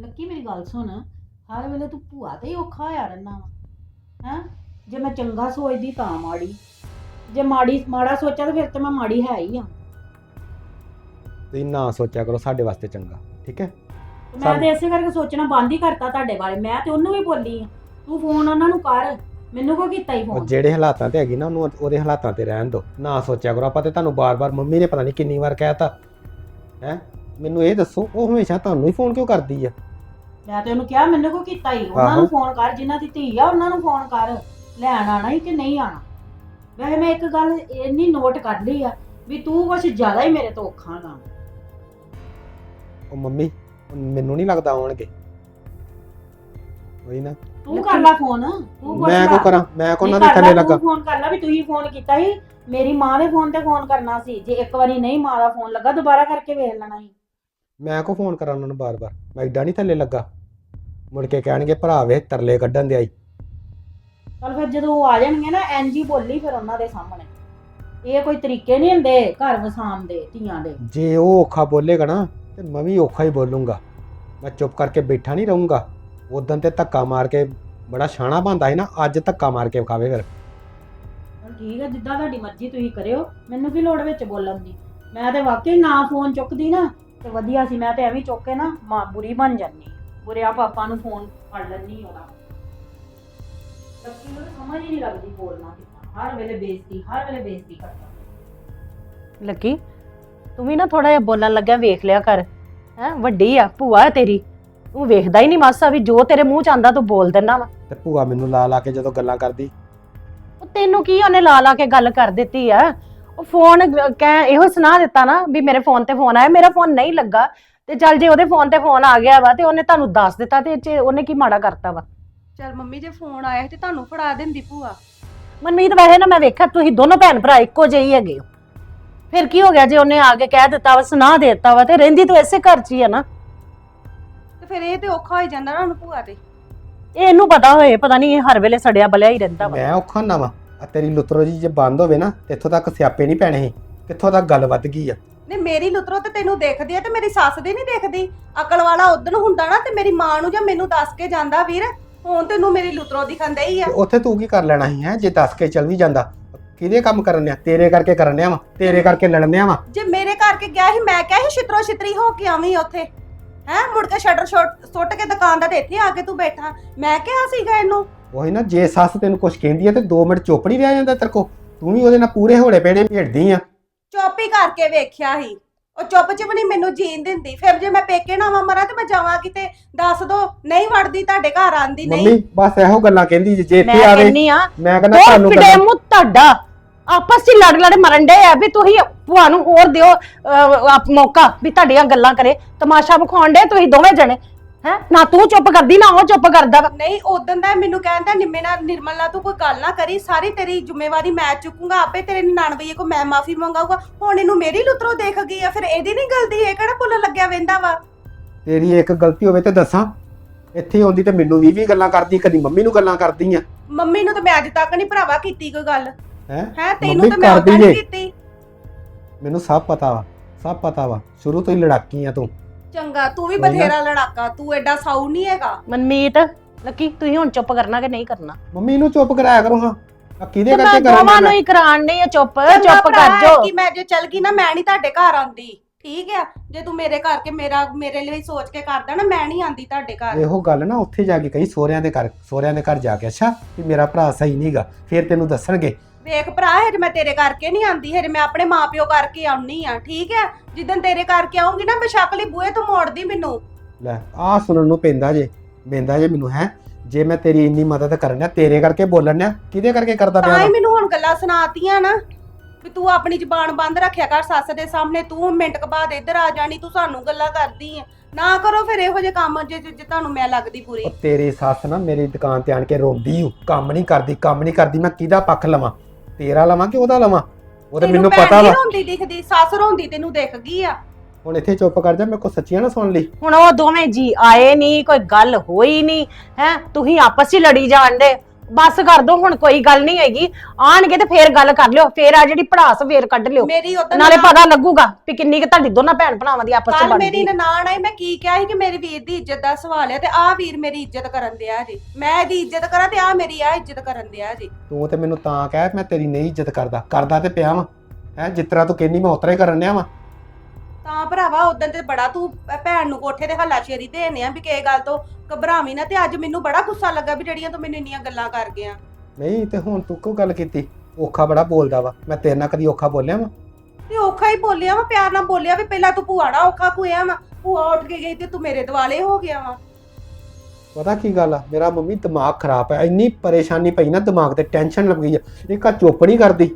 Lucky ਮੇਰੀ ਗੱਲ ਸੁਣ। ਹਰ ਵੇਲੇ ਤੂੰ ਭੂਆ ਤੇ ਹੀ ਔਖਾ ਹੋਇਆ ਰਹਿਣਾ ਵਾ ਹੈ? ਜੇ ਮੈਂ ਚੰਗਾ ਸੋਚਦੀ ਤਾਂ ਮਾੜੀ। ਜੇ ਮਾੜੀ ਮਾੜਾ ਸੋਚਿਆ ਤਾਂ ਫਿਰ ਤੇ ਮੈਂ ਮਾੜੀ ਹੈ ਹੀ ਆ। ਤੁਸੀਂ ਨਾ ਸੋਚਿਆ ਕਰੋ ਸਾਡੇ ਵਾਸਤੇ ਚੰਗਾ ਠੀਕ ਹੈ? ਮੈਂ ਤੇ ਇਸੇ ਕਰਕੇ ਸੋਚਣਾ ਬੰਦ ਹੀ ਕਰਤਾ ਤੁਹਾਡੇ ਬਾਰੇ। ਮੈਂ ਤੇ ਉਹਨੂੰ ਵੀ ਬੋਲੀ ਆ। ਤੂੰ ਫੋਨ ਉਹਨਾਂ ਨੂੰ ਕਰ ਮੈਨੂੰ ਕੋ ਕੀਤਾ ਹੀ ਉਹ ਫੋਨ ਜਿਹੜੇ ਹਾਲਾਤਾਂ ਤੇ ਹੈਗੀ ਨਾ ਉਹਨੂੰ ਉਹਦੇ ਹਾਲਾਤਾਂ ਤੇ ਰਹਿਣ ਦਿਓ। ਨਾ ਸੋਚਿਆ ਕਰੋ ਆਪਾਂ ਤੇ ਤੁਹਾਨੂੰ ਬਾਰ-ਬਾਰ ਮੰਮੀ ਨੇ ਪਤਾ ਨਹੀਂ ਕਿੰਨੀ ਵਾਰ ਕਹਿਤਾ ਹੈ? ਮੈਨੂੰ ਇਹ ਦੱਸੋ ਉਹ ਹਮੇਸ਼ਾ ਤੁਹਾਨੂੰ ਹੀ ਫੋਨ ਕਿਉਂ ਕਰਦੀ ਆ? ਮੈਂ ਤੇ ਉਹਨੂੰ ਕਿਹਾ ਮੈਨੂੰ ਕੋ ਕੀਤਾ ਹੀ ਉਹਨਾਂ ਆਹੋ। ਨੂੰ ਫੋਨ ਕਰ ਜਿਨ੍ਹਾਂ ਦੀ ਧੀ ਆ ਉਹਨਾਂ ਨੂੰ ਫੋਨ ਕਰ। ਲੈਣ ਆਣਾ ਹੀ ਕਿ ਨਹੀਂ ਆਣਾ ਵੈਸੇ ਮੈਂ ਇੱਕ ਗੱਲ ਇੰਨੀ ਨੋਟ ਕਰ ਲਈ ਆ ਵੀ ਤੂੰ ਕੁਛ ਜ਼ਿਆਦਾ ਹੀ ਮੇਰੇ ਤੋਂ ਔਖਾ ਗਾ ਉਹ ਮੰਮੀ ਮੈਨੂੰ ਨਹੀਂ ਲੱਗਦਾ ਆਉਣਗੇ। ਉਹੀ ਨਾ। ਤੂੰ ਕਰ ਲੈ ਫੋਨ ਤੂੰ ਪੁੱਛ ਮੈਂ ਲੈ। ਕੋ ਕਰਾਂ? ਮੈਂ ਕੋ ਉਹਨਾਂ ਦੇ ਥੱਲੇ ਲੱਗਾ? ਫੋਨ ਕਰ ਲੈ ਵੀ ਤੂੰ ਹੀ ਫੋਨ ਕੀਤਾ ਸੀ। ਮੇਰੀ ਮਾਂ ਦੇ ਫੋਨ ਤੇ ਫੋਨ ਕਰਨਾ ਸੀ। ਜੇ ਇੱਕ ਵਾਰੀ ਨਹੀਂ ਮਾਂ ਦਾ ਫੋਨ ਲੱਗਾ ਦੁਬਾਰਾ ਕਰਕੇ ਵੇਖ ਲੈਣਾ ਸੀ। ਮੈਂ ਕੋ ਫੋਨ ਕਰਾਂ ਉਹਨਾਂ ਨੂੰ ਬਾਰ-ਬਾਰ? ਮੈਂ ਏਡਾ ਨਹੀਂ ਥੱਲੇ ਲੱਗਾ। ਮੁੜ ਕੇ ਕਹਿਣਗੇ ਭਰਾ ਵੇ ਤਰਲੇ ਕੱਢਣ ਦੇ ਆਈ ਚਲ ਫਿਰ ਜਦੋਂ ਉਹ ਆ ਜਾਣਗੇ ਨਾ ਐਨਜੀ ਬੋਲੀ ਫਿਰ ਉਹਨਾਂ ਦੇ ਸਾਹਮਣੇ। ਇਹ ਕੋਈ ਤਰੀਕੇ ਨਹੀਂ ਹੁੰਦੇ ਘਰ ਵਸਾਮ ਦੇ ਧੀਆਂ ਦੇ। ਜੇ ਉਹ ਔਖਾ ਬੋਲੇਗਾ ਨਾ ਤੇ ਮੈਂ ਵੀ ਔਖਾ ਹੀ ਬੋਲੂੰਗਾ। ਮੈਂ ਚੁੱਪ ਕਰਕੇ ਬੈਠਾ ਨਹੀਂ ਰਹੂੰਗਾ। ਉਦੋਂ ਤੇ ਧੱਕਾ ਮਾਰ ਕੇ ਬੜਾ ਛਾਣਾ ਬੰਦਾ ਸੀ ਨਾ ਅੱਜ ਧੱਕਾ ਮਾਰ ਕੇ ਵਿਖਾਵੇ ਫਿਰ। ਚਲ ਠੀਕ ਹੈ ਜਿੱਦਾਂ ਤੁਹਾਡੀ ਮਰਜ਼ੀ ਤੁਸੀਂ ਕਰਿਓ। ਮੈਨੂੰ ਕੀ ਲੋੜ ਵਿੱਚ ਬੋਲਣ ਦੀ? ਮੈਂ ਤੇ ਵਾਕਈ ਨਾ ਫੋਨ ਚੁੱਕਦੀ ਨਾ ਤੇ ਵਧੀਆ ਸੀ ਮੈਂ ਤੇ ਐਵੇਂ ਚੁੱਕ ਕੇ ਨਾ ਮਾਂ ਬੁਰੀ ਬਣ ਜਾਂਦੀ ਬੁਰਿਆ ਪਾਪਾ ਨੂੰ ਫੋਨ ਫੜ ਲੈਣੀ ਉਹਦਾ। ਲੱਕੀ ਨੂੰ ਤਾਂ ਸਮਝ ਹੀ ਨਹੀਂ ਲੱਗਦੀ ਬੋਲਣਾ ਕਿੱਦਾਂ। ਹਰ ਵੇਲੇ ਬੇਇੱਜ਼ਤੀ ਹਰ ਵੇਲੇ ਬੇਇੱਜ਼ਤੀ ਕਰਦਾ। ਲੱਗੀ ਤੂੰ ਵੀ ਨਾ ਥੋੜਾ ਜਿਹਾ ਬੋਲਣ ਲੱਗਿਆ ਵੇਖ ਲਿਆ ਕਰ। ਹੈ ਵੱਡੀ ਆ ਭੂਆ ਤੇਰੀ। ਤੂੰ ਵੇਖਦਾ ਹੀ ਨਹੀਂ ਮਾਸਾ ਵੀ ਜੋ ਤੇਰੇ ਮੂੰਹ ਚ ਆਂਦਾ ਤੂੰ ਬੋਲ ਦਿੰਦਾ ਵਾ। ਤੇ ਭੂਆ ਮੈਨੂੰ ਲਾ ਲਾ ਕੇ ਜਦੋਂ ਗੱਲਾਂ ਕਰਦੀ। ਉਹ ਤੈਨੂੰ ਕੀ ਉਹਨੇ ਲਾ ਲਾ ਕੇ ਗੱਲ ਕਰ ਦਿੱਤੀ ਆ? ਉਹ ਫੋਨ ਕਹਿ ਇਹੋ ਸੁਣਾ ਦਿੱਤਾ ਨਾ ਵੀ ਮੇਰੇ ਫੋਨ ਤੇ ਫੋਨ ਆਇਆ ਮੇਰਾ ਫੋਨ ਨਹੀਂ ਲੱਗਾ ਤੇ ਚੱਲ ਜੇ ਉਹਦੇ ਫੋਨ ਤੇ ਫੋਨ ਆ ਗਿਆ ਵਾ ਤੇ ਉਹਨੇ ਤੁਹਾਨੂੰ ਦੱਸ ਦਿੱਤਾ ਤੇ ਇਹ 'ਚ ਉਹਨੇ ਕੀ ਮਾੜਾ ਕਰਤਾ ਵਾ? ਚਲ ਮੰਮੀ ਜੇ ਫੋਨ ਆਇਆ ਸੀ ਤੇ ਤੁਹਾਨੂੰ ਫੜਾ ਦਿੰਦੀ ਭੂਆ। ਮਨਮੀਤ ਵੈਸੇ ਨਾ ਮੈਂ ਵੇਖਿਆ ਤੁਸੀਂ ਦੋਨੋਂ ਭੈਣ ਭਰਾ ਇੱਕੋ ਜਿਹੇ ਹੀ ਹੈਗੇ ਹੋ। ਫਿਰ ਕੀ ਹੋ ਗਿਆ ਜੇ ਉਹਨੇ ਆ ਕੇ ਕਹਿ ਦਿੱਤਾ ਵਾ ਸੁਣਾ ਦੇ ਦਿੱਤਾ ਵਾ ਤੇ ਰਹਿੰਦੀ ਤੂੰ ਇਸੇ ਘਰ 'ਚ ਹੀ ਆ ਨਾ। ਤੇ ਫਿਰ ਇਹ ਤੇ ਔਖਾ ਹੋ ਜਾਂਦਾ ਨਾ ਉਹਨੂੰ ਭੂਆ ਤੇ। ਇਹ ਇਹਨੂੰ ਪਤਾ ਹੋਏ ਪਤਾ ਨਹੀਂ ਇਹ ਹਰ ਵੇਲੇ ਸੜਿਆ ਬਲਿਆ ਹੀ ਰਹਿੰਦਾ ਵਾ। ਮੈਂ ਔਖਾ ਨਾ ਵਾ। ਆ ਤੇਰੀ ਲੁਤਰੋ ਜੀ ਜੇ ਬੰਦ ਹੋਵੇ ਨਾ ਤੇ ਇੱਥੋਂ ਤੱਕ ਸਿਆਪੇ ਨਹੀਂ ਪੈਣੇ ਸੀ ਕਿੱਥੋਂ ਤੱਕ ਗੱਲ ਵੱਧ ਗਈ ਆ। ਨੇ ਮੇਰੀ ਲੁਤਰੋ ਤੇ ਤੈਨੂੰ ਦੇਖਦੀ ਆ ਤੇ ਮੇਰੀ ਸੱਸ ਦੀ ਨਹੀਂ ਦੇਖਦੀ। ਅਕਲ ਵਾਲਾ ਉਦਣ ਹੁੰਦਾ ਨਾ ਤੇ ਮੇਰੀ ਮਾਂ ਨੂੰ ਜਾਂ ਮੈਨੂੰ ਦੱਸ ਕੇ ਜਾਂਦਾ ਵੀਰ। ਹੁਣ ਤੈਨੂੰ ਮੇਰੀ ਲੁਤਰੋ ਦਿਖਣ ਡਈ ਆ। ਤੇ ਉੱਥੇ ਤੂੰ ਕੀ ਕਰ ਲੈਣਾ ਸੀ ਹੈ? ਜੇ ਦੱਸ ਕੇ ਚੱਲ ਵੀ ਜਾਂਦਾ ਕਿਹਦੇ ਕੰਮ ਕਰਨ ਆ ਤੇਰੇ ਕਰਕੇ ਕਰਨ ਆ ਵਾ ਤੇਰੇ ਕਰਕੇ ਲੜਨ ਆ ਵਾ। ਜੇ ਮੇਰੇ ਕਰਕੇ ਗਿਆ ਸੀ ਮੈਂ ਕਿਹਾ ਸੀ ਛਿਤਰੋ ਛਿਤਰੀ ਹੋ ਕੇ ਆਵੀਂ ਉੱਥੇ। ਹੈ? ਮੁੜ ਕੇ ਸ਼ਟਰ ਸ਼ੋਟ ਸੁੱਟ ਕੇ ਦੁਕਾਨ ਦਾ ਤੇ ਇੱਥੇ ਆ ਕੇ ਤੂੰ ਬੈਠਾ। ਮੈਂ ਕਿਹਾ ਸੀਗਾ ਇਹਨੂੰ ਉਹੀ ਨਾ ਜੇ ਸੱਸ ਤੈਨੂੰ ਕੁਝ ਕਹਿੰਦੀ ਆ ਤੇ 2 ਮਿੰਟ ਚੁੱਪ ਨਹੀਂ ਰਹਿ ਜਾਂਦਾ ਤੇਰੇ ਕੋ ਤੂੰ ਵੀ ਉਹਦੇ ਨਾਲ ਪੂਰੇ ਹੋੜੇ ਪੈਣੇ ਭੇੜਦੀ ਆ। ਚੁੱਪ ਹੀ ਕਰਕੇ ਵੇਖਿਆ ਸੀ। ਉਹ ਚੁੱਪ ਚ ਵੀ ਨਹੀਂ ਮੈਨੂੰ ਜੀਣ ਦਿੰਦੀ। ਫਿਰ ਜੇ ਮੈਂ ਪੇਕੇ ਨਾ ਆਵਾਂ ਮਰਾਂ ਤੇ ਮੈਂ ਜਾਵਾਂ ਕਿਤੇ? ਦੱਸ ਦੋ ਨਹੀਂ ਵੜਦੀ ਤੁਹਾਡੇ ਘਰ ਆਂਦੀ ਨਹੀਂ। ਮੰਮੀ ਬਸ ਇਹੋ ਗੱਲਾਂ ਕਹਿੰਦੀ ਜੇ- ਮੈਂ ਇੱਥੇ ਆਵੇ ਕਹਿੰਨੀ ਆ ਮੈਂ ਕਹਿੰਦਾ ਤੁਹਾਨੂੰ ਫਿਡੇ ਗੱਲਾਂ ਮੂੰਹ ਤੁਹਾਡਾ। ਆਪਸ ਚ ਲੜ ਲੜ ਮਰਨ ਡੇ ਆ ਵੀ ਤੁਸੀਂ ਭੂਆ ਨੂੰ ਹੋਰ ਦਿਓ ਅਹ, ਆਪ ਮੌਕਾ ਵੀ ਤੁਹਾਡੀਆਂ ਗੱਲਾਂ ਕਰੇ। ਤਮਾਸ਼ਾ ਵਿਖਾਉਣ ਡੇ ਤੁਸੀਂ ਦੋਵੇਂ ਜਣੇ। ਹੈ? ਨਾ ਤੂੰ ਚੁੱਪ ਕਰਦੀ ਨਾ ਉਹ ਚੁੱਪ ਕਰਦਾ। ਵਾ ਨਹੀਂ ਉਦੋਂ ਦਾ ਮੈਨੂੰ ਕਹਿੰਦਾ ਨਿੰਮੇ ਨਾਲ ਨਿਰਮਲ ਨਾਲ ਤੂੰ ਕੋਈ ਗੱਲ ਨਾ ਕਰੀ ਸਾਰੀ ਤੇਰੀ ਜ਼ਿੰਮੇਵਾਰੀ ਮੈਂ ਚੁੱਕੂੰਗਾ ਆਪੇ ਤੇਰੇ 99 ਕੋ ਮੈਂ ਮਾਫੀ ਮੰਗਾਊਗਾ। ਹੁਣ ਇਹਨੂੰ ਮੇਰੀ ਲੁਤਰੋ ਦੇਖ ਗਈ ਆ ਫਿਰ ਇਹਦੀ ਨਹੀਂ ਗਲਤੀ ਇਹ ਕਿਹੜਾ ਭੁੱਲ ਲੱਗਿਆ ਵੈਂਦਾ ਵਾ? ਤੇਰੀ ਇੱਕ ਗਲਤੀ ਹੋਵੇ ਤੇ ਦੱਸਾਂ ਇੱਥੇ ਆਉਂਦੀ ਤੇ ਮੈਨੂੰ ਵੀ ਵੀ ਗੱਲਾਂ ਕਰਦੀ ਕਦੀ ਮੰਮੀ ਨੂੰ ਗੱਲਾਂ ਕਰਦੀ ਆ। ਮੰਮੀ ਨੂੰ ਤਾਂ ਮੈਂ ਅੱਜ ਤੱਕ ਨਹੀਂ ਭਰਾਵਾ ਕੀਤੀ ਕੋਈ ਗੱਲ। ਹੈ? ਹੈ ਤੈਨੂੰ ਮੰਮੀ ਤਾਂ ਮੈਂ ਕਰਦੀ ਜੇ। ਨਹੀਂ ਕੀਤੀ। ਮੈਨੂੰ ਸਭ ਪਤਾ ਵਾ ਸਭ ਪਤਾ ਵਾ। ਸ਼ੁਰੂ ਤੋਂ ਹੀ ਲੜਾਕੀ ਆ ਤੂੰ। ਚੰਗਾ ਤੂੰ ਵੀ। ਬਥੇਰਾ ਲੜਾਕਾ ਤੂੰ ਐਡਾ ਸਾਊ ਨਹੀਂ ਹੈਗਾ। ਮਨਮੀਤ ਲੱਕੀ ਤੁਸੀਂ ਹੁਣ ਚੁੱਪ ਕਰਨਾ ਕਿ ਨਹੀਂ ਕਰਨਾ? ਮੰਮੀ ਨੂੰ ਚੁੱਪ ਕਰਾਇਆ ਕਰੋ ਹਾਂ। ਆ ਕਿਹਦੇ ਮੈਂ ਕਰਕੇ ਕਰਾਂ ਦੋਵਾਂ ਨੂੰ ਮੈਂ? ਹੀ ਕਰਾਣ ਨਹੀਂ ਆ ਚੁੱਪ ਚੰਗਾ ਚੁੱਪ ਭਰਾ ਕਰ ਹੈ ਜੋ ਕਿ ਮੈਂ ਜੇ ਚਲ ਗਈ ਨਾ ਮੈਂ ਨਹੀਂ ਤੁਹਾਡੇ ਘਰ ਆਂਦੀ ਠੀਕ ਆ? ਜੇ ਤੂੰ ਮੇਰੇ ਘਰ ਕੇ ਮੇਰਾ ਮੇਰੇ ਲਈ ਸੋਚ ਕੇ ਕਰਦਾ ਨਾ ਮੈਂ ਨਹੀਂ ਆਂਦੀ ਤੁਹਾਡੇ ਘਰ। ਇਹੋ ਗੱਲ ਨਾ ਉੱਥੇ ਜਾ ਕੇ ਕਹੀ ਸੋਹਰਿਆਂ ਦੇ ਘਰ ਸੋਹਰਿਆਂ ਦੇ ਘਰ ਜਾ ਕੇ। ਅੱਛਾ ਵੀ ਮੇਰਾ ਭਰਾ ਸਹੀ ਨਹੀਂਗਾ ਫਿਰ ਤੈਨੂੰ ਦੱਸਣਗੇ। ਵੇਖ ਭਰਾ ਹਜੇ ਮੈਂ ਤੇਰੇ ਕਰਕੇ ਨਹੀਂ ਆਂਦੀ ਹਜੇ ਮੈਂ ਆਪਣੇ ਮਾਪਿਓ ਕਰਕੇ ਆਉਣੀ ਆ ਠੀਕ ਹੈ? ਜਿੱਦਨ ਤੇਰੇ ਕਰਕੇ ਆਉਂਗੀ ਨਾ ਬੇਸ਼ੱਕ ਲਈ ਬੂਹੇ ਤੋਂ ਮੋੜਦੀ ਮੈਨੂੰ। ਲੈ ਆਹ ਸੁਣਨ ਨੂੰ ਪੈਂਦਾ ਜੇ ਪੈਂਦਾ ਜੇ ਮੈਨੂੰ ਹੈ? ਜੇ ਮੈਂ ਤੇਰੀ ਇੰਨੀ ਮਦਦ ਕਰਨਿਆ ਤੇਰੇ ਕਰਕੇ ਬੋਲਣਿਆ ਕਿਹਦੇ ਕਰਕੇ ਕਰਦਾ ਤਾਂ ਪਿਆ ਹੀ ਵਾਂ? ਮੈਨੂੰ ਹੁਣ ਗੱਲਾਂ ਸੁਣਾਤੀਆਂ ਨਾ ਵੀ ਤੂੰ ਆਪਣੀ ਜ਼ੁਬਾਨ ਬੰਦ ਰੱਖਿਆ ਕਰ ਸੱਸ ਦੇ ਸਾਹਮਣੇ ਤੂੰ ਮਿੰਟ ਕੁ ਬਾਅਦ ਇੱਧਰ ਆ ਜਾਣੀ ਤੂੰ ਸਾਨੂੰ ਗੱਲਾਂ ਕਰਦੀ ਆ। ਨਾ ਕਰੋ ਫਿਰ ਇਹੋ ਜਿਹੇ ਕੰਮ ਜੇ ਜੇ ਜੇ ਤੁਹਾਨੂੰ ਮੈਂ ਲੱਗਦੀ ਪੂਰੀ। ਉਹ ਤੇਰੀ ਸੱਸ ਨਾ ਮੇਰੀ ਦੁਕਾਨ ਤੇ ਆਣ ਕੇ ਰੋਂਦੀ ਹੂੰ ਕੰਮ ਨਹੀਂ ਕਰਦੀ ਕੰਮ ਨਹੀਂ ਕਰਦੀ ਮੈਂ ਕਿਹਦਾ ਪੱਖ ਲਵਾਂ? ਤੇਰਾ ਲਵਾਂ ਕਿ ਉਹਦਾ ਲਵਾਂ? ਉਹ ਤੇ ਮੈਨੂੰ ਪਤਾ ਵਾ। ਰੋਂਦੀ ਦਿਖਦੀ ਸੱਸ ਰੋਂਦੀ ਤੈਨੂੰ ਦਿਖ ਗਈ ਆ। ਹੁਣ ਇੱਥੇ ਚੁੱਪ ਕਰ ਜਾ ਮੇਰੇ ਕੋ ਸੱਚੀਆਂ ਨਾ ਸੁਣ ਲਈ। ਹੁਣ ਉਹ ਦੋਵੇਂ ਜੀ ਆਏ ਨਹੀਂ ਕੋਈ ਗੱਲ ਹੋਈ ਨਹੀਂ ਹੈ? ਤੁਸੀਂ ਆਪਸ 'ਚ ਹੀ ਲੜੀ ਜਾਂਦੇ ਬਸ ਕਰ ਦੋ ਹੁਣ ਕੋਈ ਗੱਲ ਨਹੀਂ ਹੈਗੀ। ਆਣਗੇ ਤੇ ਫੇਰ ਗੱਲ ਕਰ ਲਿਓ ਫੇਰ ਆ ਜਿਹੜੀ ਪੜਾਸ ਫੇਰ ਕੱਢ ਲਿਓ। ਮੇਰੀ ਉਦੋਂ ਨਾਲੇ ਪਤਾ ਲੱਗੂਗਾ ਵੀ ਕਿੰਨੀ ਕਿ ਤੁਹਾਡੀ ਦੋਨਾਂ ਭੈਣ ਭਰਾਵਾਂ ਦੀ ਆਪਸ ਚ ਕੱਲ ਮੇਰੀ ਬਣਦੀ ਨਨਾਣ ਆਈ ਮੈਂ ਕੀ ਕਿਹਾ ਸੀ ਕਿ ਮੇਰੇ ਵੀਰ ਦੀ ਇੱਜ਼ਤ ਦਾ ਸਵਾਲ ਹੈ ਤੇ ਆਹ ਵੀਰ ਮੇਰੀ ਇੱਜ਼ਤ ਕਰਨ ਦਿਆ ਜੀ। ਮੈਂ ਇਹਦੀ ਇੱਜ਼ਤ ਕਰਾਂ ਤੇ ਆਹ ਮੇਰੀ ਆ ਇੱਜ਼ਤ ਕਰਨ ਦਿਆ ਜੀ। ਤੂੰ ਤੇ ਮੈਨੂੰ ਤਾਂ ਕਹਿ ਮੈਂ ਤੇਰੀ ਨਹੀਂ ਇੱਜ਼ਤ ਕਰਦਾ। ਕਰਦਾ ਤੇ ਪਿਆ ਵਾਂ। ਹੈ ਜਿਸ ਤਰ੍ਹਾਂ ਤੂੰ ਕਹਿੰਦੀ ਮੈਂ ਉਤਰਾ ਹੀ ਕਰਨ ਡਿਆ ਵਾਂ। ਤਾਂ ਭਰਾਵਾ ਉਦੋਂ ਤੇ ਬੜਾ ਤੂੰ ਭੈਣ ਨੂੰ ਕੋਠੇ ਤੇ ਹੱਲਾ ਸ਼ੇਰੀ ਦੇਣੇ ਆ ਵੀ ਕਿਸੇ ਗੱਲ ਤੋਂ ਘਬਰਾਵੀਂ ਨਾ ਤੇ ਅੱਜ ਮੈਨੂੰ ਬੜਾ ਗੁੱਸਾ ਲੱਗਾ ਵੀ ਜਿਹੜੀਆਂ ਤੂੰ ਮੈਨੂੰ ਇੰਨੀਆਂ ਗੱਲਾਂ ਕਰ ਗਿਆ ਨਹੀਂ ਤੇ ਹੁਣ ਤੂੰ ਕਿਉਂ ਗੱਲ ਕੀਤੀ? ਔਖਾ ਬੜਾ ਬੋਲਦਾ ਵਾ। ਮੈਂ ਤੇਰੇ ਨਾਲ ਕਦੀ ਔਖਾ ਬੋਲਿਆ ਵਾਂ? ਤੇ ਔਖਾ ਹੀ ਬੋਲਿਆ ਵਾ ਪਿਆਰ ਨਾਲ ਬੋਲਿਆ ਵੀ ਪਹਿਲਾਂ ਤੂੰ ਭੂਆ ਨਾਲ ਔਖਾ ਕੁਇਆ ਵਾ ਭੂਆ ਉੱਠ ਕੇ ਗਈ ਤੇ ਤੂੰ ਮੇਰੇ ਦਿਵਾਲੇ ਹੋ ਗਿਆ ਵਾ। ਪਤਾ ਕੀ ਗੱਲ ਆ? ਮੇਰਾ ਮੰਮੀ ਦਿਮਾਗ ਖਰਾਬ ਹੈ ਇੰਨੀ ਪਰੇਸ਼ਾਨੀ ਪਈ ਨਾ ਦਿਮਾਗ ਤੇ ਟੈਨਸ਼ਨ ਲੱਗ ਗਈ ਆ। ਇਹ ਕਾ ਚੁੱਪ ਨਹੀਂ ਕਰਦੀ।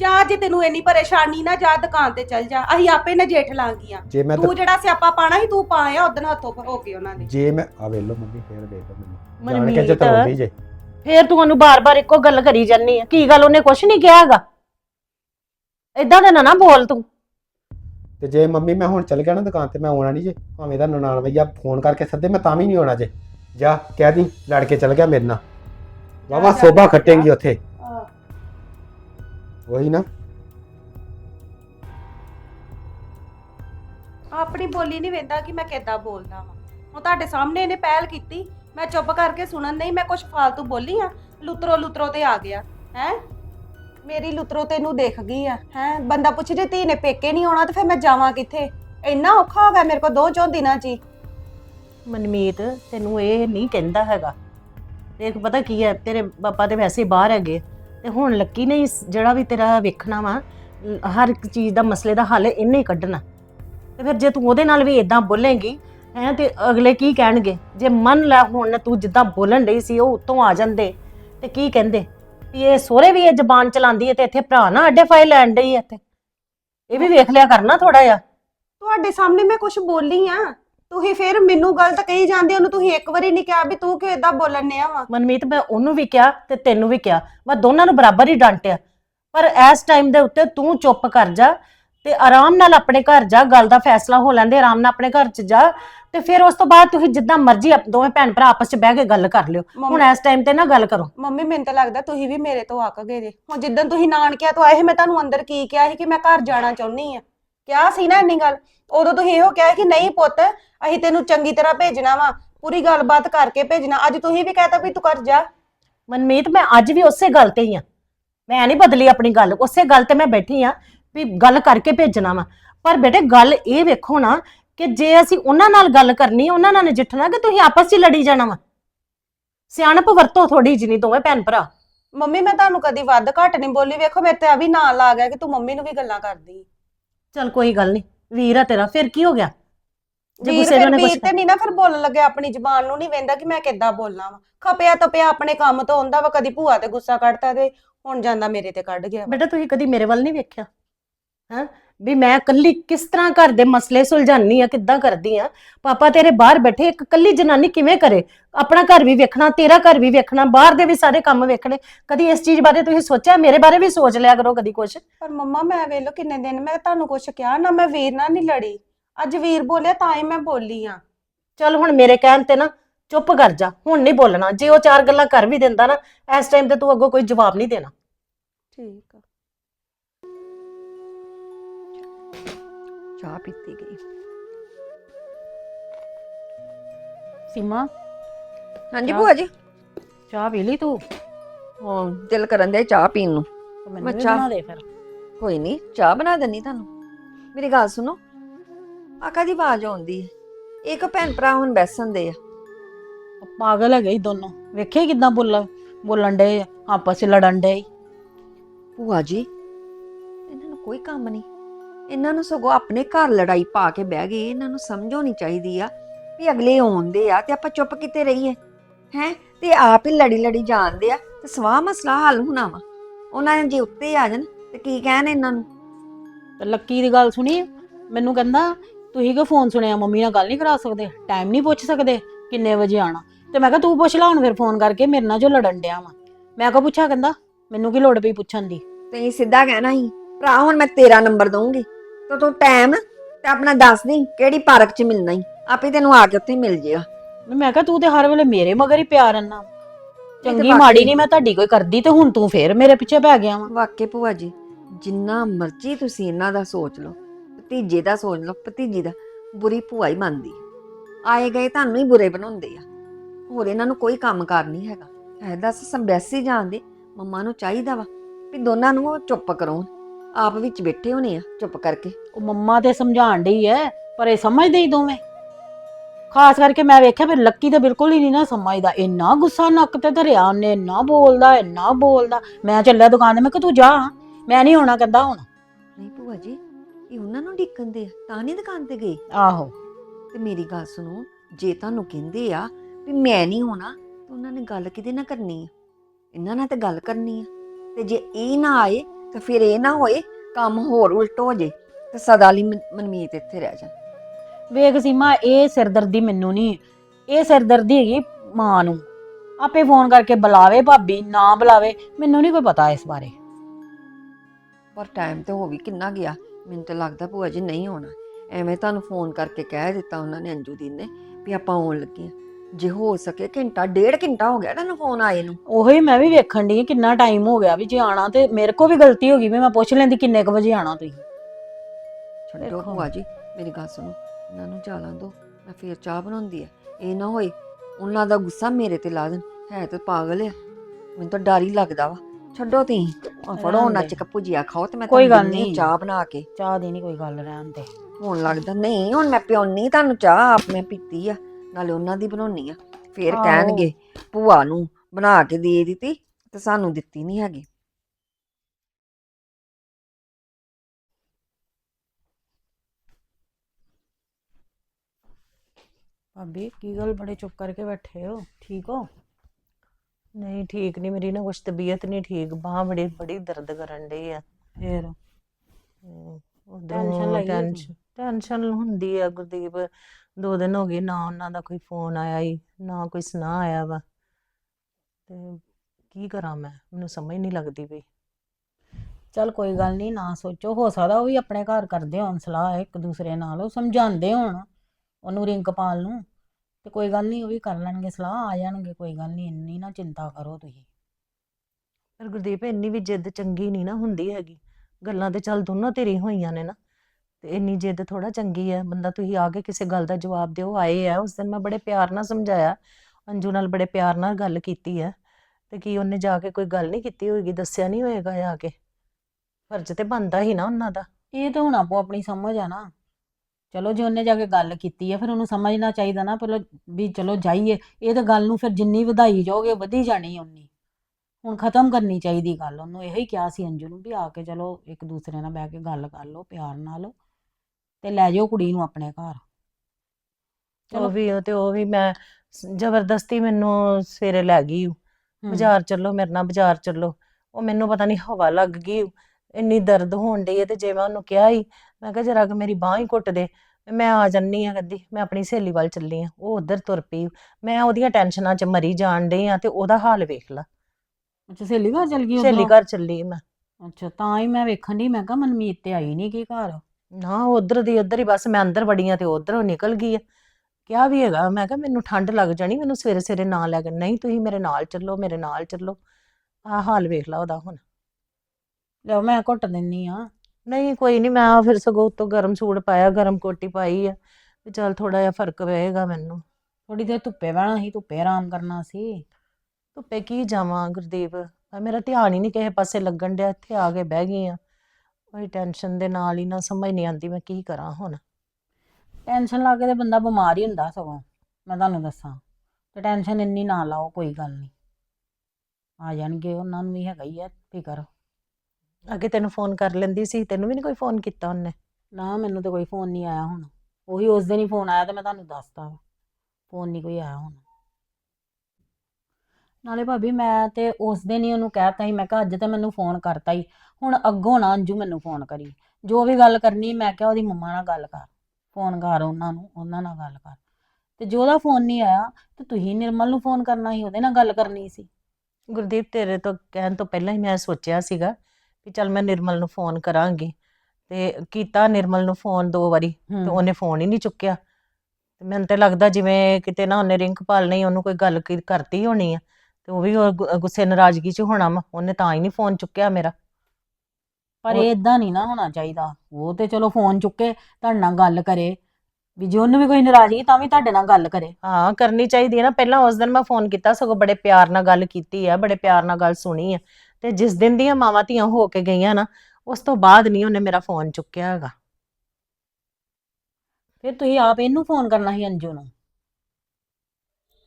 ਜਾ ਜੇ ਤੈਨੂੰ ਇੰਨੀ ਪਰੇਸ਼ਾਨੀ ਨਾ ਜਾ ਦੁਕਾਨ ਤੇ ਚੱਲ ਜਾ। ਅਸੀਂ ਆਪੇ ਨਾ ਜੇਠ ਲਾਂਗੀਆਂ। ਜੇ ਮੈਂ ਤੂੰ ਜਿਹੜਾ ਸਿਆਪਾ ਪਾਣਾ ਸੀ ਤੂੰ ਪਾਇਆ ਉਦੋਂ ਹੱਥੋਂ ਹੋ ਕੇ ਉਹਨਾਂ ਦੇ। ਜੇ ਮੈਂ ਆ ਵੇਖ ਲਓ ਮੰਮੀ ਫੇਰ ਵੇਖ ਲਓ ਮੈਨੂੰ। ਜਾਣ ਕੇ ਮਨਮੀਤ ਜਤਾਉਂਦੀ ਜੇ। ਫੇਰ ਤੂੰ ਉਹਨੂੰ ਬਾਰ-ਬਾਰ ਇੱਕੋ ਗੱਲ ਕਰੀ ਜਾਨੀ ਆ। ਕੀ ਗੱਲ ਉਹਨੇ ਕੁਛ ਨਹੀਂ ਕਿਹਾ ਹੈਗਾ? ਇਦਾਂ ਦੇ ਨਾ ਨਾ ਬੋਲ ਤੂੰ। ਤੇ ਜੇ ਮੰਮੀ ਮੈਂ ਹੁਣ ਚੱਲ ਗਿਆ ਨਾ ਦੁਕਾਨ ਤੇ ਮੈਂ ਆਉਣਾ ਨਹੀਂ ਜੇ। ਭਾਵੇਂ ਦਾ ਨਨਾਣ ਭਈਆ ਫੋਨ ਕਰਕੇ ਸੱਦੇ ਮੈਂ ਤਾਂ ਵੀ ਨਹੀਂ ਆਉਣਾ ਜੇ। ਜਾ ਕਹਿ ਦੀ ਲੜ ਕੇ ਚੱਲ ਗਿਆ ਮੇਰੇ ਨਾਲ। ਵਾਵਾ ਸੋਭਾ। ਖੱਟੇਂਗੀ ਉੱਥੇ। ਉਹੀ ਨਾ। ਆਪਣੀ ਬੋਲੀ ਨਹੀਂ ਵੇਂਦਾ ਕਿ ਮੈਂ ਕਿੱਦਾਂ ਬੋਲਦਾ ਵਾਂ। ਹੁਣ ਤੁਹਾਡੇ ਸਾਹਮਣੇ ਇਹਨੇ ਪਹਿਲ ਕੀਤੀ। ਮੈਂ ਚੁੱਪ ਕਰਕੇ ਸੁਣਨ ਨਹੀਂ ਮੈਂ ਕੁਝ ਫਾਲਤੂ ਬੋਲੀ ਆ। ਲੁਤਰੋ ਲੁਤਰੋ ਤੇ ਆ ਗਿਆ ਹੈ? ਮੇਰੀ ਲੁਤਰੋ ਤੈਨੂੰ ਦੇਖ ਗਈ ਆ ਹੈ? ਬੰਦਾ ਪੁੱਛ ਜੇ ਧੀ ਨੇ ਪੇਕੇ ਨਹੀਂ ਆਉਣਾ ਤੇ ਫਿਰ ਮੈਂ ਜਾਵਾਂ ਕਿੱਥੇ? ਇੰਨਾ ਔਖਾ ਹੋ ਗਿਆ ਮੇਰੇ ਕੋਲ ਦੋ ਚੌ ਦਿਨਾਂ 'ਚ ਹੀ। ਮਨਮੀਤ ਤੈਨੂੰ ਇਹ ਨਹੀਂ ਕਹਿੰਦਾ ਹੈਗਾ। ਦੇਖ ਪਤਾ ਕੀ ਹੈ ਤੇਰੇ ਪਾਪਾ ਤੇ ਵੈਸੇ ਹੀ ਬਾਹਰ ਹੈਗੇ। ਤੇ ਹੁਣ ਲੱਕੀ ਨੇ ਇਸ- ਜਿਹੜਾ ਵੀ ਤੇਰਾ ਵੇਖਣਾ ਵਾ ਲ- ਹਰ ਇੱਕ ਚੀਜ਼ ਦਾ ਮਸਲੇ ਦਾ ਹੱਲ ਇਹਨੇ ਹੀ ਕੱਢਣਾ। ਤੇ ਫਿਰ ਜੇ ਤੂੰ ਉਹਦੇ ਨਾਲ ਵੀ ਇਦਾਂ ਬੋਲੇਂਗੀ, ਹੈ, ਤੇ ਅਗਲੇ ਕੀ ਕਹਿਣਗੇ? ਜੇ ਮੰਨ ਲੈ ਹੁਣ ਤੂੰ ਜਿੱਦਾਂ ਬੋਲਣ ਡਈ ਸੀ, ਉਹ ਉੱਤੋਂ ਆ ਜਾਂਦੇ, ਤੇ ਕੀ ਕਹਿੰਦੇ? ਵੀ ਇਹ ਸੋਹਰੇ ਵੀ ਇਹ ਜ਼ਬਾਨ ਚਲਾਉਂਦੀ ਹੈ ਤੇ ਇੱਥੇ ਭਰਾ ਨਾ ਅੱਡੇ ਫਾਈ ਲੈਣ ਡਈ ਹੈ ਇੱਥੇ। ਇਹ ਵੀ ਵੇਖ ਲਿਆ ਕਰਨਾ ਥੋੜਾ ਜਿਹਾ। ਤੁਹਾਡੇ ਸਾਹਮਣੇ ਮੈਂ ਕੁਝ ਬੋਲੀ ਆ। ਤੁਸੀਂ ਫਿਰ ਮੈਨੂੰ ਗਲਤ ਕਹੀ ਜਾਂਦੇ ਉਹਨੂੰ ਤੁਸੀਂ ਇੱਕ ਵਾਰੀ ਨਹੀਂ ਕਿਹਾ ਵੀ ਤੂੰ ਕਿਉਂ ਇਦਾਂ ਬੋਲਣ ਵਾ? ਮਨਮੀਤ ਮੈਂ ਉਹਨੂੰ ਵੀ ਕਿਹਾ ਤੇ ਤੈਨੂੰ ਵੀ ਕਿਹਾ। ਮੈਂ ਦੋਨਾਂ ਨੂੰ ਬਰਾਬਰ ਹੀ ਡਾਂਟਿਆ। ਪਰ ਇਸ ਟਾਈਮ ਦੇ ਉੱਤੇ ਤੂੰ ਚੁੱਪ ਕਰ ਜਾ ਤੇ ਆਰਾਮ ਨਾਲ ਆਪਣੇ ਘਰ ਜਾ ਗੱਲ ਦਾ ਫੈਸਲਾ ਹੋ ਲੈਂਦੇ ਆਰਾਮ ਨਾਲ ਆਪਣੇ ਘਰ 'ਚ ਜਾ ਤੇ ਫਿਰ ਉਸ ਤੋਂ ਬਾਅਦ ਤੁਸੀਂ ਜਿੱਦਾਂ ਮਰਜ਼ੀ ਆਪ- ਦੋਵੇਂ ਭੈਣ ਭਰਾ ਆਪਸ 'ਚ ਬਹਿ ਕੇ ਗੱਲ ਕਰ ਲਿਓ। ਹੁਣ ਇਸ ਟਾਈਮ ਤੇ ਨਾ ਗੱਲ ਕਰੋ। ਮੰਮੀ ਮੈਨੂੰ ਤਾਂ ਲੱਗਦਾ ਤੁਸੀਂ ਵੀ ਮੇਰੇ ਤੋਂ ਅੱਕ ਗਏ ਜੇ। ਹੁਣ ਜਿੱਦਣ ਤੁਸੀਂ ਨਾਨਕਿਆ ਤੋਂ ਆਏ ਸੀ ਮੈਂ ਤੁਹਾਨੂੰ ਅੰਦਰ ਕੀ ਕਿਹਾ ਸੀ ਕਿ ਮੈਂ ਘਰ ਜਾਣਾ ਚਾਹੁੰਨੀ ਆ ਕਿਹਾ ਸੀ ਨਾ ਇੰਨੀ ਗੱਲ ਉਦੋਂ ਤੁਸੀਂ ਇਹੋ ਕਿਹਾ ਕਿ ਨਹੀਂ ਪੁੱਤ ਅਸੀਂ ਤੈਨੂੰ ਚੰਗੀ ਤਰ੍ਹਾਂ ਭੇਜਣਾ ਵਾ ਪੂਰੀ ਗੱਲਬਾਤ ਕਰਕੇ ਭੇਜਣਾ ਅੱਜ ਤੁਸੀਂ ਵੀ ਕਹਤਾ ਵੀ ਤੂੰ ਕਰ ਜਾ। ਮਨਮੀਤ ਮੈਂ ਅੱਜ ਵੀ ਉਸੇ ਗੱਲ ਤੇ ਹੀ ਆ। ਮੈਂ ਨਹੀਂ ਬਦਲੀ ਆਪਣੀ ਗੱਲ ਉਸੇ ਗੱਲ ਤੇ ਮੈਂ ਬੈਠੀ ਆ ਵੀ ਗੱਲ ਕਰਕੇ ਭੇਜਣਾ ਵਾ। ਪਰ ਬੇਟੇ ਗੱਲ ਇਹ ਵੇਖੋ ਨਾ ਕਿ ਜੇ ਅਸੀਂ ਉਹਨਾਂ ਨਾਲ ਗੱਲ ਕਰਨੀ ਉਹਨਾਂ ਨਾਲ ਨਜਿੱਠਣਾ ਕਿ ਤੁਸੀਂ ਆਪਸ 'ਚ ਲੜੀ ਜਾਣਾ ਵਾ। ਸਿਆਣਪ ਵਰਤੋ ਥੋੜੀ ਜਿਹੀ ਦੋਵੇਂ ਭੈਣ ਭਰਾ। ਮੰਮੀ ਮੈਂ ਤੁਹਾਨੂੰ ਕਦੀ ਵੱਧ ਘੱਟ ਨਹੀਂ ਬੋਲੀ ਵੇਖੋ ਮੇਰੇ ਤੇ ਆ ਵੀ ਨਾਲ ਆ ਗਿਆ ਕਿ ਤੂੰ ਮੰਮੀ ਨੂੰ ਵੀ ਗੱਲਾਂ ਕਰਦੀ। ਚਲ ਕੋਈ ਗੱਲ ਨਹੀਂ ਵੀਰ ਆ ਤੇਰਾ ਫਿਰ ਕੀ ਹੋ ਗਿਆ? ਜੇ ਵੀਰ ਗੁੱਸੇ ਫਿਰ ਨਾਲ ਵੀਰ ਤੇ ਨਹੀਂ ਨਾ ਫਿਰ ਬੋਲਣ ਲੱਗਿਆ ਆਪਣੀ ਜ਼ਬਾਨ ਨੂੰ ਨਹੀਂ ਵੇਂਦਾ ਕਿ ਮੈਂ ਕਿੱਦਾਂ ਬੋਲਣਾ ਵਾ। ਖਪਿਆ ਤਪਿਆ ਆਪਣੇ ਕੰਮ ਤੋਂ ਹੁੰਦਾ ਵਾ ਕਦੀ ਭੂਆ ਤੇ ਗੁੱਸਾ ਕੱਢਤਾ ਤੇ ਹੁਣ ਜਾਂਦਾ ਮੇਰੇ ਤੇ ਕੱਢ ਗਿਆ ਵਾ। ਬੇਟਾ ਤੁਸੀਂ ਕਦੀ ਮੇਰੇ ਵੱਲ ਨਹੀਂ ਵੇਖਿਆ ਹਾਂ? ਵੀ ਮੈਂ ਇਕੱਲੀ ਕਿਸ ਤਰ੍ਹਾਂ ਘਰ ਦੇ ਮਸਲੇ ਸੁਲਝਾਨੀ ਆ ਕਿੱਦਾਂ ਕਰਦੀ ਆ? ਪਾਪਾ ਤੇਰੇ ਬਾਹਰ ਬੈਠੇ ਇੱਕ ਇਕੱਲੀ ਜਨਾਨੀ ਕਿਵੇਂ ਕਰੇ? ਆਪਣਾ ਘਰ ਵੀ ਵੇਖਣਾ ਤੇਰਾ ਘਰ ਵੀ ਵੇਖਣਾ ਬਾਹਰ ਦੇ ਵੀ ਸਾਰੇ ਕੰਮ ਵੇਖਣੇ। ਕਦੀ ਇਸ ਚੀਜ਼ ਬਾਰੇ ਤੁਸੀਂ ਸੋਚਿਆ? ਮੇਰੇ ਬਾਰੇ ਵੀ ਸੋਚ ਲਿਆ ਕਰੋ ਕਦੀ ਕੁਛ। ਪਰ ਮੰਮਾ ਮੈਂ ਵੇਲੋ ਕਿੰਨੇ ਦਿਨ ਮੈਂ ਤੁਹਾਨੂੰ ਕੁਛ ਕਿਹਾ ਨਾ ਮੈਂ ਵੀਰ ਨਾਲ ਨਹੀਂ ਲੜੀ। ਅੱਜ ਵੀਰ ਬੋਲਿਆ ਤਾਂ ਹੀ ਮੈਂ ਬੋਲੀ ਆ। ਚਲ ਹੁਣ ਮੇਰੇ ਕਹਿਣ ਤੇ ਨਾ ਚੁੱਪ ਕਰ ਜਾ ਹੁਣ ਨਹੀਂ ਬੋਲਣਾ। ਜੇ ਉਹ ਚਾਰ ਗੱਲਾਂ ਕਰ ਵੀ ਦਿੰਦਾ ਨਾ ਇਸ ਟਾਈਮ ਤੇ ਤੂੰ ਅੱਗੋਂ ਕੋਈ ਜਵਾਬ ਨਹੀਂ ਦੇਣਾ। ਠੀਕ। ਚਾਹ ਪੀਤੀ ਗਈ। ਸੀਮਾ ਹਾਂਜੀ? ਭੂਆ ਜੀ। ਚਾਹ ਪੀ ਲਈ ਤੂੰ? ਹਾਂ ਦਿਲ ਕਰਨ ਦੇ ਚਾਹ ਪੀਣ ਨੂੰ। ਮੈਨੂੰ ਵੀ ਅੱਛਾ। ਬਣਾ ਦੇ ਫਿਰ। ਕੋਈ ਨਹੀਂ ਚਾਹ ਬਣਾ ਦਿੰਨੀ ਤੁਹਾਨੂੰ। ਮੇਰੀ ਗੱਲ ਸੁਣੋ ਆਕਾ ਦੀ ਆਵਾਜ਼ ਆਉਂਦੀ ਹੈ। ਇੱਕ ਭੈਣ ਭਰਾ ਹੁਣ ਬੈਸਣ ਦੇ ਆ। ਉਹ ਪਾਗਲ ਹੈਗੇ ਈ ਦੋਨੋਂ। ਵੇਖੇ ਕਿਦਾਂ ਬੋਲਣ ਬੋਲਣ ਡੇ ਆਪਸ ਚ ਲੜਨ ਡੇ ਭੂਆ ਜੀ ਇਹਨਾਂ ਨੂੰ ਕੋਈ ਕੰਮ ਨਹੀਂ। ਇਹਨਾਂ ਨੂੰ ਸਗੋਂ ਆਪਣੇ ਘਰ ਲੜਾਈ ਪਾ ਕੇ ਬਹਿ ਗਏ ਇਹਨਾਂ ਨੂੰ ਸਮਝ ਹੋਣੀ ਚਾਹੀਦੀ ਆ ਵੀ ਅਗਲੇ ਆਉਂਦੇ ਆ ਤੇ ਆਪਾਂ ਚੁੱਪ ਕਿਤੇ ਰਹੀਏ। ਹੈ? ਤੇ ਆਪ ਹੀ ਲੜੀ ਲੜੀ ਜਾਂਦੇ ਆ ਤੇ ਸਵਾਹ ਮਸਲਾ ਹੱਲ ਹੋਣਾ ਵਾ। ਉਹਨਾਂ ਨੇ ਜੇ ਉੱਤੇ ਆ ਜਾਣ ਤੇ ਕੀ ਕਹਿਣ ਇਹਨਾਂ ਨੂੰ? ਤੇ ਲੱਕੀ ਦੀ ਗੱਲ ਸੁਣੀ ਮੈਨੂੰ ਕਹਿੰਦਾ ਤੁਸੀਂ ਕਿਉਂ ਫੋਨ ਸੁਣਿਆ? ਮੰਮੀ ਨਾਲ ਗੱਲ ਨਹੀਂ ਕਰਾ ਸਕਦੇ। ਟਾਈਮ ਨਹੀਂ ਪੁੱਛ ਸਕਦੇ ਕਿੰਨੇ ਵਜੇ ਆਣਾ ਤੇ ਮੈਂ ਕਿਹਾ ਤੂੰ ਪੁੱਛ ਲਾ ਹੁਣ ਫਿਰ ਫੋਨ ਕਰਕੇ ਮੇਰੇ ਨਾਲ ਜੋ ਲੜਨ ਡਿਆ ਵਾ। ਮੈਂ ਕਿਹਾ ਪੁੱਛਾ ਕਹਿੰਦਾ ਮੈਨੂੰ ਕੀ ਲੋੜ ਪਈ ਪੁੱਛਣ ਦੀ? ਤੇ ਸਿੱਧਾ ਕਹਿਣਾ ਸੀ ਭਰਾ ਹੁਣ ਮੈਂ ਤੇਰਾ ਨੰਬਰ ਦਊਂਗੀ। ਤੇ ਤੂੰ ਟਾਈਮ ਤੇ ਆਪਣਾ ਦੱਸ ਦੇ ਕਿਹੜੀ ਪਾਰਕ 'ਚ ਮਿਲਣਾ ਈ। ਆਪੇ ਤੈਨੂੰ ਆ ਕੇ ਉੱਥੇ ਮਿਲ ਜੇਗਾ। ਮੈਂ ਕਿਹਾ ਤੂੰ ਤੇ ਹਰ ਵੇਲੇ ਮੇਰੇ ਮਗਰ ਹੀ ਪਿਆਰ ਅੰਨਾ ਤੇ ਚੰਗੀ ਮਾੜੀ ਨਹੀਂ ਮੈਂ ਤੁਹਾਡੀ ਕੋਈ ਕਰਦੀ ਤੇ ਹੁਣ ਤੂੰ ਫੇਰ ਮੇਰੇ ਪਿੱਛੇ ਪੈ ਗਿਆ ਵਾ। ਵਾਕੇ ਭੂਆ ਜੀ ਜਿੰਨਾ ਮਰਜ਼ੀ ਤੁਸੀਂ ਇਹਨਾਂ ਦਾ ਸੋਚ ਲਓ ਭਤੀਜੇ ਦਾ ਸੋਚ ਲਓ ਭਤੀਜੀ ਦਾ ਬੁਰੀ ਭੂਆ ਹੀ ਮੰਨਦੀ ਆਏ ਗਏ ਤੁਹਾਨੂੰ ਹੀ ਬੁਰੇ ਬਣਾਉਂਦੇ ਆ। ਹੋਰ ਇਹਨਾਂ ਨੂੰ ਕੋਈ ਕੰਮ ਕਾਰ ਨਹੀਂ ਹੈਗਾ। ਐ ਦੱਸ ਸੰਬੈਸੀ ਜਾਂਦੇ ਮੰਮਾ ਨੂੰ ਚਾਹੀਦਾ ਵਾ ਵੀ ਦੋਨਾਂ ਨੂੰ ਚੁੱਪ ਕਰਾਉਣ। ਆਪ ਵਿੱਚ ਬੈਠੇ ਹੋਣੇ ਆ ਚੁੱਪ ਕਰਕੇ। ਉਹ ਮੰਮਾ ਤੇ ਸਮਝਾਣ ਡਈ ਐ ਪਰ ਇਹ ਸਮਝਦੇ ਹੀ ਦੋਵੇਂ। ਖਾਸ ਕਰਕੇ ਮੈਂ ਵੇਖਿਆ ਫਿਰ ਲੱਕੀ ਤੇ ਬਿਲਕੁਲ ਹੀ ਨਹੀਂ ਨਾ ਸਮਝਦਾ। ਇੰਨਾ ਗੁੱਸਾ ਨੱਕ ਤੇ ਧਰਿਆ ਉਹਨੇ ਇੰਨਾ ਬੋਲਦਾ ਇੰਨਾ ਬੋਲਦਾ। ਮੈਂ ਚੱਲਿਆ ਦੁਕਾਨ ਤੇ ਮੈਂ ਕਿ ਤੂੰ ਜਾ। ਮੈਂ ਨਹੀਂ ਆਉਣਾ ਕਹਿੰਦਾ ਹੁਣ। ਨਹੀਂ ਭੂਆ ਜੀ ਇਹ ਉਹਨਾਂ ਨੂੰ ਡਿੱਕਣ ਦੇ ਆ ਤਾਂ ਨਹੀਂ ਦੁਕਾਨ ਤੇ ਗਏ? ਆਹੋ। ਤੇ ਮੇਰੀ ਗੱਲ ਸੁਣੋ ਜੇ ਤੁਹਾਨੂੰ ਕਹਿੰਦੇ ਆ ਵੀ ਮੈਂ ਨਹੀਂ ਹੋਣਾ ਤਾਂ ਉਹਨਾਂ ਨੇ ਗੱਲ ਕਿਹਦੇ ਨਾਲ ਕਰਨੀ ਆ? ਇਹਨਾਂ ਨਾਲ ਤੇ ਗੱਲ ਕਰਨੀ ਆ। ਤੇ ਜੇ ਇਹ ਨਾ ਆਏ ਤਾਂ ਫਿਰ ਇਹ ਨਾ ਹੋਏ ਕੰਮ ਹੋਰ ਉਲਟ ਹੋ ਜੇ ਤੇ ਸਦਾ ਲਈ ਮਨ- ਮਨਮੀਤ ਇੱਥੇ ਰਹਿ ਜਾਣ ਵੇਖ ਸੀਮਾ ਇਹ ਸਿਰਦਰਦੀ ਮੈਨੂੰ ਨਹੀਂ ਇਹ ਸਿਰਦਰਦੀ ਹੈਗੀ ਮਾਂ ਨੂੰ। ਆਪੇ ਫੋਨ ਕਰਕੇ ਬੁਲਾਵੇ ਭਾਬੀ ਨਾ ਬੁਲਾਵੇ ਮੈਨੂੰ ਨਹੀਂ ਕੋਈ ਪਤਾ ਇਸ ਬਾਰੇ। ਪਰ ਟਾਈਮ ਤੇ ਹੋ ਵੀ ਕਿੰਨਾ ਗਿਆ ਮੈਨੂੰ ਤਾਂ ਲੱਗਦਾ ਭੂਆ ਜੀ ਨਹੀਂ ਹੋਣਾ ਐਵੇਂ ਤੁਹਾਨੂੰ ਫੋਨ ਕਰਕੇ ਕਹਿ ਦਿੱਤਾ ਉਹਨਾਂ ਨੇ ਅੰਜੂ ਦੀ ਨੇ ਵੀ ਆਪਾਂ ਆਉਣ ਲੱਗੇ ਆ ਜੇ ਹੋ ਸਕੇ ਘੰਟਾ ਡੇਢ ਘੰਟਾ ਹੋ ਗਿਆ ਤੁਹਾਨੂੰ ਫੋਨ ਆਏ ਨੂੰ। ਉਹੀ ਮੈਂ ਵੀ ਵੇਖਣ ਦੀ ਕਿੰਨਾ ਟਾਈਮ ਹੋ ਗਿਆ ਵੀ ਜੇ ਆਣਾ ਤੇ ਮੇਰੇ ਕੋ ਵੀ ਗਲਤੀ ਹੋ ਗਈ ਵੀ ਮੈਂ ਪੁੱਛ ਲੈਂਦੀ ਕਿੰਨੇ ਕੁ ਵਜੇ ਆਣਾ ਤੁਸੀਂ। ਛੱਡੋ। ਭੂਆ ਜੀ ਮੇਰੀ ਗੱਲ ਸੁਣੋ ਇਹਨਾਂ ਨੂੰ ਜਾਲਾਂ ਦੋ ਮੈਂ ਫੇਰ ਚਾਹ ਬਣਾਉਂਦੀ ਐ ਇਹ ਨਾ ਹੋਏ ਉਹਨਾਂ ਦਾ ਗੁੱਸਾ ਮੇਰੇ ਤੇ ਲਾ ਦੇਣ ਹੈ ਤੇ ਪਾਗਲ ਆ। ਮੈਨੂੰ ਤਾਂ ਡਰ ਹੀ ਲੱਗਦਾ ਵਾ। ਛੱਡੋ ਤੀ ਫੜੋ ਉਹਨਾਂ। ਚ ਭੁਜੀਆ ਖਾਓ ਤੇ ਮੈਂ ਕੋਈ ਤੁਹਾਨੂੰ ਗੱਲ ਦਿੰਦੀ ਨਹੀਂ। ਚਾਹ ਬਣਾ ਕੇ। ਚਾਹ ਦੀ ਨਹੀਂ ਕੋਈ ਗੱਲ ਰਹਿਣ ਦੇ। ਹੁਣ ਲੱਗਦਾ ਨਹੀਂ ਹੁਣ ਮੈਂ ਪਿਉਣੀ ਤੁਹਾਨੂੰ ਚਾਹ ਆਪ ਮੈਂ ਪੀਤੀ ਆ। ਨਾਲੇ ਉਹਨਾਂ ਦੀ ਬਣਾਉਣੀ ਆ। ਫੇਰ ਆਹੋ। ਕਹਿਣਗੇ ਭੂਆ ਨੂੰ ਬਣਾ ਕੇ ਦੇ ਦਿੱਤੀ ਤੇ ਸਾਨੂੰ ਦਿੱਤੀ ਨਹੀਂ ਹੈਗੀ। ਭਾਬੀ ਕੀ ਗੱਲ ਬੜੇ ਚੁੱਪ ਕਰਕੇ ਬੈਠੇ ਹੋ? ਠੀਕ ਹੋ? ਨਹੀਂ ਠੀਕ ਨਹੀਂ ਮੇਰੀ ਨਾ ਕੁਛ ਤਬੀਅਤ ਨਹੀਂ ਠੀਕ। ਬਾਹ ਬੜੀ ਬੜੀ ਦਰਦ ਕਰਨ ਡਈ ਆ। ਫੇਰ? ਉਧਰੋਂ Tension ਲਈ ਹੋਈ ਟੈਨਸ਼ਨ ਟੈਨਸ਼ਨ ਹੁੰਦੀ ਆ ਗੁਰਦੀਪ। ਦੋ ਦਿਨ ਹੋ ਗਏ, ਨਾ ਉਹਨਾਂ ਦਾ ਕੋਈ ਫੋਨ ਆਇਆ ਹੀ ਨਾ ਕੋਈ ਸੁਨਾ ਆਇਆ ਵਾ। ਤੇ ਕੀ ਕਰਾਂ ਮੈਂ? ਮੈਨੂੰ ਸਮਝ ਨਹੀਂ ਲੱਗਦੀ ਪਈ। ਚਲ ਕੋਈ ਗੱਲ ਨਹੀਂ ਨਾ ਸੋਚੋ। ਹੋ ਸਕਦਾ ਉਹ ਵੀ ਆਪਣੇ ਘਰ ਕਰਦੇ ਹੋਣ ਸਲਾਹ, ਇੱਕ ਦੂਸਰੇ ਨਾਲ। ਉਹ ਸਮਝਾਉਂਦੇ ਹੋਣ ਉਹਨੂੰ ਰਿੰਕਪਾਲ ਨੂੰ। ਤੇ ਕੋਈ ਗੱਲ ਨਹੀਂ ਉਹ ਵੀ ਕਰ ਲੈਣਗੇ ਸਲਾਹ, ਆ ਜਾਣਗੇ। ਕੋਈ ਗੱਲ ਨਹੀਂ ਇੰਨੀ ਨਾ ਚਿੰਤਾ ਕਰੋ ਤੁਸੀਂ। ਪਰ ਗੁਰਦੀਪ, ਇੰਨੀ ਵੀ ਜਿੱਦ ਚੰਗੀ ਨਹੀਂ ਨਾ ਹੁੰਦੀ ਹੈਗੀ। ਗੱਲਾਂ ਤੇ ਚੱਲ ਦੋਨੋਂ ਤੇਰੀ ਹੋਈਆਂ ਨੇ ਨਾ। ਤੇ ਇੰਨੀ ਜਿੱਦ ਥੋੜਾ ਚੰਗੀ ਹੈ, ਬੰਦਾ ਤੁਸੀਂ ਆ ਕੇ ਕਿਸੇ ਗੱਲ ਦਾ ਜਵਾਬ ਦਿਓ, ਆਏ ਆ ਉਸ ਦਿਨ ਮੈਂ ਬੜੇ ਪਿਆਰ ਨਾਲ ਸਮਝਾਇਆ, ਅੰਜੂ ਨਾਲ ਬੜੇ ਪਿਆਰ ਨਾਲ ਗੱਲ ਕੀਤੀ ਹੈ, ਤੇ ਕੀ ਉਹਨੇ ਜਾ ਕੇ ਕੋਈ ਗੱਲ ਨਹੀਂ ਕੀਤੀ ਹੋਏਗੀ, ਦੱਸਿਆ ਨਹੀਂ ਹੋਏਗਾ ਆ ਕੇ? ਫਰਜ਼ ਤੇ ਬਣਦਾ ਹੀ ਨਾ ਉਹਨਾਂ ਦਾ। ਇਹ ਤਾਂ ਹੁਣ ਆਪੋ ਆਪਣੀ ਸਮਝ ਆ ਨਾ। ਚਲੋ ਜੇ ਉਹਨੇ ਜਾ ਕੇ ਗੱਲ ਕੀਤੀ ਹੈ, ਫਿਰ ਉਹਨੂੰ ਸਮਝਣਾ ਚਾਹੀਦਾ ਨਾ, ਪਹਿਲਾਂ ਵੀ ਚਲੋ ਜਾਈਏ, ਇਹ ਤਾਂ ਗੱਲ ਨੂੰ ਫਿਰ ਜਿੰਨੀ ਵਧਾਈ ਜਾਓਗੇ, ਵਧੀ ਜਾਣੀ ਉਨੀ। ਹੁਣ ਖਤਮ ਕਰਨੀ ਚਾਹੀਦੀ ਗੱਲ, ਉਹਨੂੰ ਇਹੋ ਹੀ ਕਿਹਾ ਸੀ ਅੰਜੂ ਨੂੰ ਵੀ ਆ ਕੇ ਚਲੋ ਇੱਕ ਦੂਸਰੇ ਨਾਲ ਬਹਿ ਕੇ ਗੱਲ ਕਰ ਲਓ, ਪਿਆਰ ਨਾਲ। ਤੇ ਲੈ ਜਾਓ ਕੁੜੀ ਨੂੰ ਆਪਣੇ ਘਰ। ਉਹ ਵੀ ਉਹ ਤੇ ਉਹ ਵੀ ਮੈਂ ਸ- ਜ਼ਬਰਦਸਤੀ ਮੈਨੂੰ ਸਵੇਰੇ ਲੈ ਗਈ। ਓ। ਹਮ, ਬਾਜ਼ਾਰ ਚੱਲੋ ਮੇਰੇ ਨਾਲ ਬਾਜ਼ਾਰ ਚੱਲੋ। ਉਹ ਮੈਨੂੰ ਪਤਾ ਨਹੀਂ ਹਵਾ ਲੱਗ ਗਈ। ਇੰਨੀ ਦਰਦ ਹੋਣ ਡਈ ਹੈ ਤੇ ਜੇ ਮੈਂ ਉਹਨੂੰ ਕਿਹਾ ਹੀ ਮੈਂ ਕਿਹਾ ਜਰਾ ਕਿ ਮੇਰੀ ਬਾਂਹ ਹੀ ਘੁੱਟ ਦੇ। ਮੈਂ ਆ ਜੰਨੀ ਆ ਕਹਿੰਦੀ ਮੈਂ ਆਪਣੀ ਸਹੇਲੀ ਵੱਲ ਚੱਲੀ ਆ ਉਹ ਉਧਰ ਤੁਰ ਪਈ। ਮੈਂ ਉਹਦੀਆਂ ਟੈਨਸ਼ਨਾਂ 'ਚ ਮਰੀ ਜਾਣ ਡਈ ਆ ਤੇ ਉਹਦਾ ਹਾਲ ਵੇਖ ਲਾ। ਅੱਛਾ ਸਹੇਲੀ ਘਰ ਚਲ ਗਈ ਸਹੇਲੀ ਉੱਧਰੋਂ? ਘਰ ਚੱਲੀ ਮੈਂ। ਅੱਛਾ ਤਾਂ ਹੀ ਮੈਂ ਵੇਖਣ ਦੀ ਮੈਂ ਕਿਹਾ ਮਨਮੀਤ ਤੇ ਆਈ ਨਹੀਂ ਕੀ ਘਰ। ਨਾ ਉਧਰ ਦੀ ਉਧਰ ਹੀ ਬਸ ਮੈਂ ਅੰਦਰ ਵੜੀ ਆ ਤੇ ਉਧਰੋਂ ਨਿਕਲ ਗਈ ਆ। ਕਿਹਾ ਵੀ ਹੈਗਾ ਮੈਂ ਕਿਹਾ ਮੈਨੂੰ ਠੰਡ ਲੱਗ ਜਾਣੀ ਮੈਨੂੰ ਸਵੇਰੇ ਸਵੇਰੇ ਨਾ ਲੈ ਕੇ ਨਹੀਂ ਤੁਸੀਂ ਮੇਰੇ ਨਾਲ ਚੱਲੋ ਮੇਰੇ ਨਾਲ ਚੱਲੋ। ਆਹ ਹਾਲ ਵੇਖ ਲਾ ਉਹਦਾ ਹੁਣ। ਲਓ ਮੈਂ ਘੁੱਟ ਦਿੰਨੀ ਆ। ਨਹੀਂ ਕੋਈ ਨਹੀਂ ਮੈਂ ਫਿਰ ਸਗੋਂ ਉੱਤੋਂ ਗਰਮ ਸੂਟ ਪਾਇਆ ਗਰਮ ਕੋਟੀ ਪਾਈ ਆ ਤੇ ਚੱਲ ਥੋੜਾ ਜਿਹਾ ਫ਼ਰਕ ਪਏਗਾ ਮੈਨੂੰ। ਥੋੜੀ ਦੇਰ ਧੁੱਪੇ ਬਹਿਣਾ ਸੀ ਧੁੱਪੇ ਆਰਾਮ ਕਰਨਾ ਸੀ। ਧੁੱਪੇ ਕੀ ਜਾਵਾਂ ਗੁਰਦੀਪ? ਆ ਮੇਰਾ ਧਿਆਨ ਹੀ ਨਹੀਂ ਕਿਸੇ ਪਾਸੇ ਲੱਗਣ ਡਿਆ ਇੱਥੇ ਆ ਕੇ ਬਹਿ ਗਈ ਆ। ਕੋਈ ਟੈਨਸ਼ਨ ਦੇ ਨਾਲ ਹੀ ਨਾ ਸਮਝ ਨਹੀਂ ਆਉਂਦੀ ਮੈਂ ਕੀ ਕਰਾਂ ਹੁਣ। ਟੈਨਸ਼ਨ ਲਾ ਕੇ ਤੇ ਬੰਦਾ ਬਿਮਾਰ ਹੀ ਹੁੰਦਾ ਸਗੋਂ ਮੈਂ ਤੁਹਾਨੂੰ ਦੱਸਾਂ। ਤੇ ਟੈਨਸ਼ਨ ਇੰਨੀ ਨਾ ਲਾਓ ਕੋਈ ਗੱਲ ਨਹੀਂ। ਆ ਜਾਣਗੇ ਉਹਨਾਂ ਨੂੰ ਵੀ ਹੈਗਾ ਹੀ ਆ ਫਿਕਰ। ਅੱਗੇ ਤੈਨੂੰ ਫੋਨ ਕਰ ਲੈਂਦੀ ਸੀ ਤੈਨੂੰ ਵੀ ਨਹੀਂ ਕੋਈ ਫੋਨ ਕੀਤਾ ਉਹਨੇ? ਨਾ ਮੈਨੂੰ ਤੇ ਕੋਈ ਫੋਨ ਨਹੀਂ ਆਇਆ ਹੁਣ। ਉਹੀ ਉਸ ਦਿਨ ਹੀ ਫੋਨ ਆਇਆ ਤੇ ਮੈਂ ਤੁਹਾਨੂੰ ਦੱਸਤਾ। ਫੋਨ ਨਹੀਂ ਕੋਈ ਆਇਆ ਹੁਣ। ਨਾਲੇ ਭਾਬੀ ਮੈਂ ਤੇ ਉਸ ਦਿਨ ਹੀ ਉਹਨੂੰ ਕਹਿਤਾ ਸੀ ਮੈਂ ਕਿਹਾ ਅੱਜ ਤੇ ਮੈਨੂੰ ਫੋਨ ਕਰਤਾ ਹੀ। ਹੁਣ ਅੱਗੋਂ ਨਾ ਅੰਜੂ ਮੈਨੂੰ ਫੋਨ ਕਰੀ। ਜੋ ਵੀ ਗੱਲ ਕਰਨੀ ਮੈਂ ਕਿਹਾ ਉਹਦੀ ਮੰਮਾ ਨਾਲ ਗੱਲ ਕਰ। ਫੋਨ ਕਰ ਉਹਨਾਂ ਨੂੰ ਉਹਨਾਂ ਨਾਲ ਗੱਲ ਕਰ। ਤੇ ਜੋ ਉਹਦਾ ਫੋਨ ਨਹੀਂ ਆਇਆ ਤੇ ਤੁਸੀਂ ਨਿਰਮਲ ਨੂੰ ਫੋਨ ਕਰਨਾ ਸੀ ਉਹਦੇ ਨਾਲ ਗੱਲ ਕਰਨੀ ਸੀ। ਗੁਰਦੀਪ ਤੇਰੇ ਤੋਂ ਕਹਿਣ ਤੋਂ ਪਹਿਲਾਂ ਹੀ ਮੈਂ ਸੋਚਿਆ ਸੀਗਾ ਕਿ ਚੱਲ ਮੈਂ ਨਿਰਮਲ ਨੂੰ ਫੋਨ ਕਰਾਂਗੀ। ਤੇ ਕੀਤਾ ਨਿਰਮਲ ਨੂੰ ਫੋਨ ਦੋ ਵਾਰੀ ਤੇ ਉਹਨੇ ਫੋਨ ਹੀ ਨਹੀਂ ਚੁੱਕਿਆ। ਤੇ ਮੈਨੂੰ ਤੇ ਲੱਗਦਾ ਜਿਵੇਂ ਕਿਤੇ ਨਾ ਉਹਨੇ ਰਿੰਕਪਾਲ ਨਹੀਂ ਉਹਨੂੰ ਕੋਈ ਗੱਲ ਕਰਤੀ ਹੋਣੀ ਆ ਤੇ ਉਹ ਵੀ ਗੁੱਸੇ ਨਾਰਾਜ਼ਗੀ 'ਚ ਹੋਣਾ ਵਾ ਉਹਨੇ ਤਾਂ ਹੀ ਨਹੀਂ ਫੋਨ ਚੁੱਕਿਆ ਮੇਰਾ। ਪਰ ਇਹ ਇਦਾਂ ਨਹੀਂ ਨਾ ਹੋਣਾ ਚਾਹੀਦਾ। ਉਹ ਤੇ ਚਲੋ ਫੋਨ ਚੁੱਕੇ ਤੁਹਾਡੇ ਨਾਲ ਗੱਲ ਕਰੇ। ਵੀ ਜੇ ਉਹਨੂੰ ਵੀ ਕੋਈ ਨਾਰਾਜ਼ਗੀ ਤਾਂ ਵੀ ਤੁਹਾਡੇ ਨਾਲ ਗੱਲ ਕਰੇ। ਹਾਂ ਕਰਨੀ ਚਾਹੀਦੀ ਹੈ ਨਾ। ਪਹਿਲਾਂ ਉਸ ਦਿਨ ਮੈਂ ਫੋਨ ਕੀਤਾ ਸਗੋਂ ਬੜੇ ਪਿਆਰ ਨਾਲ ਗੱਲ ਕੀਤੀ ਆ ਬੜੇ ਪਿਆਰ ਨਾਲ ਗੱਲ ਸੁਣੀ ਆ। ਤੇ ਜਿਸ ਦਿਨ ਦੀਆਂ ਮਾਵਾਂ ਧੀਆਂ ਹੋ ਕੇ ਗਈਆਂ ਨਾ ਉਸ ਤੋਂ ਬਾਅਦ ਨਹੀਂ ਉਹਨੇ ਮੇਰਾ ਫੋਨ ਚੁੱਕਿਆ ਹੈਗਾ। ਫਿਰ ਤੁਸੀਂ ਆਪ ਇਹਨੂੰ ਫੋਨ ਕਰਨਾ ਸੀ ਅੰਜੂ ਨੂੰ।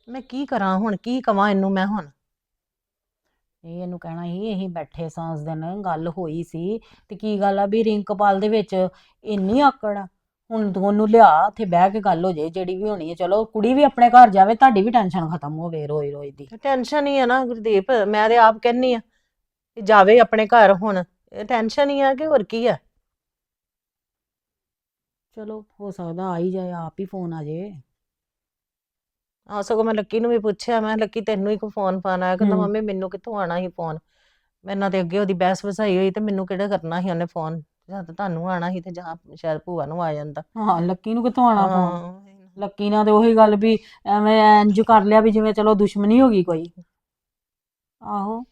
ਮੈਂ ਕੀ ਕਰਾਂ ਹੁਣ? ਕੀ ਕਵਾਂ ਇਹਨੂੰ ਮੈਂ ਹੁਣ? ਇਹ ਇਹਨੂੰ ਕਹਿਣਾ ਸੀ ਅਸੀਂ ਬੈਠੇ ਸਾਂ ਉਸ ਦਿਨ ਗੱਲ ਹੋਈ ਸੀ ਤੇ ਕੀ ਗੱਲ ਆ ਵੀ ਰਿੰਕਪਾਲ ਦੇ ਵਿੱਚ ਇੰਨੀ ਆਕੜ ਆ। ਹੁਣ ਤੂੰ ਉਹਨੂੰ ਲਿਆ ਉੱਥੇ ਬਹਿ ਕੇ ਗੱਲ ਹੋ ਜੇ ਜਿਹੜੀ ਵੀ ਹੋਣੀ ਹੈ ਚਲੋ ਕੁੜੀ ਵੀ ਆਪਣੇ ਘਰ ਜਾਵੇ ਤੁਹਾਡੀ ਵੀ ਟੈਨਸ਼ਨ ਖਤਮ ਹੋਵੇ ਰੋਈ ਰੋਈ ਦੀ। ਟੈਨਸ਼ਨ ਹੀ ਆ ਨਾ ਗੁਰਦੀਪ ਮੈਂ ਤੇ ਆਪ ਕਹਿੰਨੀ ਆ ਕਿ ਜਾਵੇ ਆਪਣੇ ਘਰ ਹੁਣ ਇਹ ਟੈਨਸ਼ਨ ਹੀ ਆ ਕਿ ਹੋਰ ਕੀ ਆ? ਚਲੋ ਹੋ ਸਕਦਾ ਆ ਹੀ ਜਾਏ ਆਪ ਹੀ ਫੋਨ ਆ ਜੇ। ਆ ਸਗੋਂ ਮੈਂ ਲੱਕੀ ਨੂੰ ਵੀ ਪੁੱਛਿਆ ਮੈਂ ਲੱਕੀ ਤੈਨੂੰ ਹੀ ਕੋ ਫੋਨ ਫਾਨ ਆਇਆ ਕਹਿੰਦਾ। ਮੰਮੀ ਮੈਨੂੰ ਕਿੱਥੋਂ ਆਣਾ ਸੀ ਫੋਨ ਮੇਰੇ ਨਾਲ ਤੇ ਅੱਗੇ ਉਹਦੀ ਬਹਿਸ ਵਸਾਈ ਹੋਈ ਤੇ ਮੈਨੂੰ ਕਿਹੜਾ ਕਰਨਾ ਸੀ ਉਹਨੇ ਫੋਨ ਜਾਂ ਤਾਂ ਤੁਹਾਨੂੰ ਆਣਾ ਸੀ ਤੇ ਜਾਂ ਸ਼ਾਇਦ ਭੂਆ ਨੂੰ ਆ ਜਾਂਦਾ। ਹਾਂ ਲੱਕੀ ਨੂੰ ਕਿੱਥੋਂ ਆਣਾ ਫੋਨ ਹਾਂ ਲੱਕੀ ਨਾਲ ਤੇ ਉਹੀ ਗੱਲ ਵੀ ਐਵੇਂ ਇੰਜ ਕਰ ਲਿਆ ਵੀ ਜਿਵੇਂ ਚਲੋ ਦੁਸ਼ਮਣੀ ਹੋ ਗਈ ਕੋਈ। ਆਹੋ।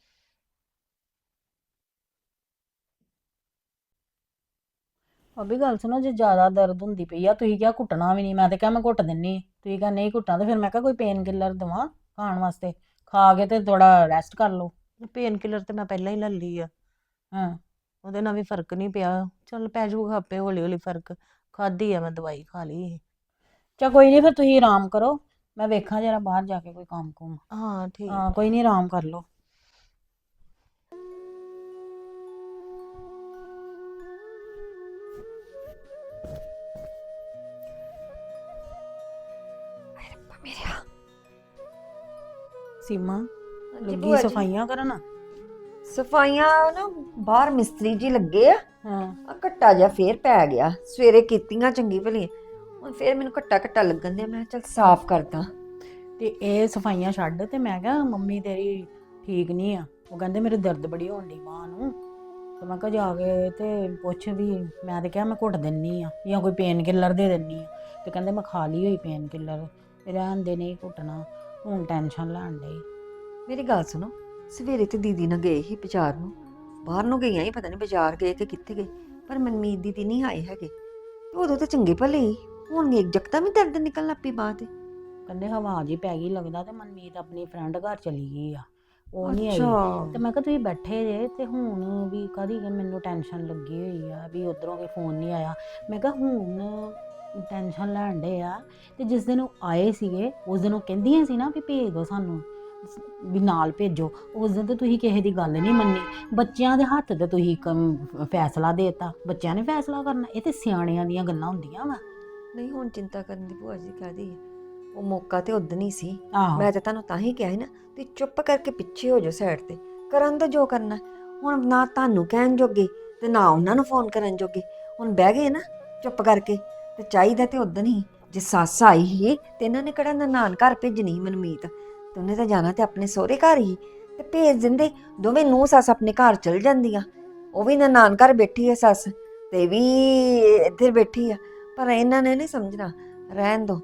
ਅਭੀ ਗੱਲ ਸੁਣੋ ਜੇ ਜ਼ਿਆਦਾ ਦਰਦ ਹੁੰਦੀ ਪਈ ਆ ਤੁਸੀਂ ਕਿਹਾ ਘੁੱਟਣਾ ਵੀ ਨਹੀਂ ਮੈਂ ਤੇ ਕਿਹਾ ਮੈਂ ਘੁੱਟ ਦਿੰਨੀ। ਤੁਸੀਂ ਕਿਹਾ ਨਹੀਂ ਘੁੱਟਣਾ ਤੇ ਫਿਰ ਮੈਂ ਕਿਹਾ ਕੋਈ ਪੇਨ ਕਿਲਰ ਦਵਾਂ ਖਾਣ ਵਾਸਤੇ। ਖਾ ਕੇ ਤੇ ਥੋੜਾ ਰੈਸਟ ਕਰ ਲਓ। ਪੇਨ ਕਿਲਰ ਤੇ ਮੈਂ ਪਹਿਲਾਂ ਹੀ ਲੈ ਲਈ ਆ। ਹਾਂ। ਉਹਦੇ ਨਾਲ ਵੀ ਫ਼ਰਕ ਨਹੀਂ ਪਿਆ। ਚੱਲ ਪੈ ਜਾਊਗਾ ਆਪੇ ਹੌਲੀ ਹੌਲੀ ਫ਼ਰਕ। ਖਾਧੀ ਆ ਮੈਂ ਦਵਾਈ ਖਾ ਲਈ ਚਾ ਕੋਈ ਨਹੀਂ ਫਿਰ ਤੁਸੀਂ ਆਰਾਮ ਕਰੋ। ਮੈਂ ਵੇਖਾਂ ਜਰਾ ਬਾਹਰ ਜਾ ਕੇ ਕੋਈ ਕੰਮ ਕੁਮ ਹਾਂ ਠੀਕ। ਹਾਂ ਕੋਈ ਨਹੀਂ ਆਰਾਮ ਕਰ ਲਓ। ਸੀਮਾ ਲੱਗੀ ਭੂਆ ਜੀ। ਸਫਾਈਆਂ ਕਰਨ? ਸਫਾਈਆਂ ਨਾ ਬਾਹਰ ਮਿਸਤਰੀ ਜੀ ਲੱਗੇ ਆ। ਹਾਂ। ਆ ਘੱਟਾ ਜਿਹਾ ਫੇਰ ਪੈ ਗਿਆ। ਸਵੇਰੇ ਕੀਤੀਆਂ ਚੰਗੀ ਭਲੀ। ਹੁਣ ਫੇਰ ਮੈਨੂੰ ਘੱਟਾ ਘੱਟਾ ਲੱਗਣ ਦਿਆ। ਮੈਂ ਕਿਹਾ ਚੱਲ ਸਾਫ਼ ਕਰਦਾ। ਤੇ ਇਹ ਸਫਾਈਆਂ ਛੱਡ ਤੇ ਮੈਂ ਕਿਹਾ ਮੰਮੀ ਤੇਰੀ ਠੀਕ ਨਹੀਂ ਆ। ਉਹ ਕਹਿੰਦੇ ਮੇਰੇ ਦਰਦ ਬੜੀ ਹੋਣ ਡਈ ਬਾਂਹ ਨੂੰ। ਤੇ ਮੈਂ ਕਿਹਾ ਜਾ ਕੇ ਤੇ ਪੁੱਛ ਵੀ ਮੈਂ ਤੇ ਕਿਹਾ ਮੈਂ ਘੁੱਟ ਦਿੰਨੀ ਆ ਜਾਂ ਕੋਈ ਪੇਨ ਕਿਲਰ ਦੇ ਦਿੰਨੀ ਆ। ਤੇ ਕਹਿੰਦੇ ਮੈਂ ਖਾ ਲਈ ਹੋਈ ਪੇਨ ਕਿਲਰ। ਰਹਿਣ ਦੇ ਨਹੀਂ ਘੁੱਟਣਾ। ਹੁਣ ਟੈਨਸ਼ਨ ਲੈਣ ਡਈ। ਮੇਰੀ ਗੱਲ ਸੁਣੋ ਸਵੇਰੇ ਤੇ ਦੀਦੀ ਨਾਲ ਗਏ ਸੀ ਬਾਜ਼ਾਰ ਨੂੰ। ਬਾਹਰ ਨੂੰ ਗਈਆਂ ਹੀ ਪਤਾ ਨਹੀਂ ਬਾਜ਼ਾਰ ਗਏ ਕਿ ਕਿੱਥੇ ਗਏ ਪਰ ਮਨਮੀਤ ਦੀਦੀ ਨਹੀਂ ਆਏ ਹੈਗੇ। ਤੇ ਉਦੋਂ ਤਾਂ ਚੰਗੇ ਭਲੇ ਸੀ। ਹੁਣ ਇੱਕ ਜਗਤਾ ਵੀ ਦਰਦ ਨਿਕਲਣ ਲੱਗ ਪਈ ਬਾਂਹ ਤੇ। ਕਹਿੰਦੇ ਹਵਾ ਜੀ ਪੈ ਗਈ ਲੱਗਦਾ ਤੇ ਮਨਮੀਤ ਆਪਣੀ ਫਰੈਂਡ ਘਰ ਚਲੀ ਗਈ ਆ। ਉਹ ਨਹੀਂ ਆਈ। ਤੇ ਮੈਂ ਕਿਹਾ ਤੁਸੀਂ ਬੈਠੇ ਜੇ ਤੇ ਹੁਣ ਵੀ ਕਦੀ ਮੈਨੂੰ ਟੈਨਸ਼ਨ ਲੱਗੀ ਹੋਈ ਆ ਵੀ ਉਧਰੋਂ ਕੋਈ ਫੋਨ ਨਹੀਂ ਆਇਆ। ਮੈਂ ਕਿਹਾ ਹੁਣ ਟੈਨਸ਼ਨ ਲੈਣ ਡੇ ਆ। ਤੇ ਜਿਸ ਦਿਨ ਉਹ ਆਏ ਸੀਗੇ ਉਸ ਦਿਨ ਉਹ ਕਹਿੰਦੀਆਂ ਸੀ ਨਾ ਵੀ ਭੇਜ ਦਿਓ ਸਾਨੂੰ ਵੀ ਨਾਲ ਭੇਜੋ। ਉਸ ਦਿਨ ਤੇ ਤੁਸੀਂ ਕਿਸੇ ਦੀ ਗੱਲ ਨਹੀਂ ਮੰਨੀ। ਬੱਚਿਆਂ ਦੇ ਹੱਥ ਤੇ ਤੁਸੀਂ ਕਮ- ਫੈਸਲਾ ਦੇਤਾ। ਬੱਚਿਆਂ ਨੇ ਫੈਸਲਾ ਕਰਨਾ। ਇਹ ਤੇ ਸਿਆਣਿਆਂ ਦੀਆਂ ਗੱਲਾਂ ਹੁੰਦੀਆਂ ਵਾ। ਨਹੀਂ ਹੁਣ ਚਿੰਤਾ ਕਰਨ ਦੀ ਭੂਆ ਜੀ ਕਾਹਦੀ ਹੈ ਉਹ ਮੌਕਾ ਤੇ ਉਦੋਂ ਹੀ ਸੀ। ਆਹੋ। ਮੈਂ ਤਾਂ ਤੁਹਾਨੂੰ ਤਾਂ ਹੀ ਕਿਹਾ ਸੀ ਨਾ ਤੇ ਚੁੱਪ ਕਰਕੇ ਪਿੱਛੇ ਹੋ ਜਾਓ ਸਾਈਡ ਤੇ। ਕਰਨ ਦਾ ਜੋ ਕਰਨਾ। ਹੁਣ ਨਾ ਤੁਹਾਨੂੰ ਕਹਿਣ ਜੋਗੇ ਤੇ ਨਾ ਉਹਨਾਂ ਨੂੰ ਫੋਨ ਕਰਨ ਜੋਗੇ। ਹੁਣ ਬਹਿ ਗਏ ਨਾ ਚੁੱਪ ਕਰਕੇ। ਤੇ ਚਾਹੀਦਾ ਤੇ ਉਦੋਂ ਹੀ। ਜੇ ਸੱਸ ਆਈ ਹੀ ਤੇ ਇਹਨਾਂ ਨੇ ਕਿਹੜਾ ਨਾਨ ਘਰ ਭੇਜਣੀ ਸੀ ਮਨਮੀਤ? ਤੇ ਉਹਨੇ ਤਾਂ ਜਾਣਾ ਤੇ ਆਪਣੇ ਸਹੁਰੇ ਘਰ ਹੀ। ਤੇ ਭੇਜ ਦਿੰਦੇ, ਦੋਵੇਂ ਨੂੰ ਸੱਸ ਆਪਣੇ ਘਰ ਚਲ ਜਾਂਦੀਆਂ। ਉਹ ਵੀ ਨਾਨ ਘਰ ਬੈਠੀ ਹੈ ਸੱਸ, ਤੇ ਵੀ ਇੱਧਰ ਬੈਠੀ ਆ। ਪਰ ਇਹਨਾਂ ਨੇ ਨਹੀਂ ਸਮਝਣਾ, ਰਹਿਣ ਦੋ।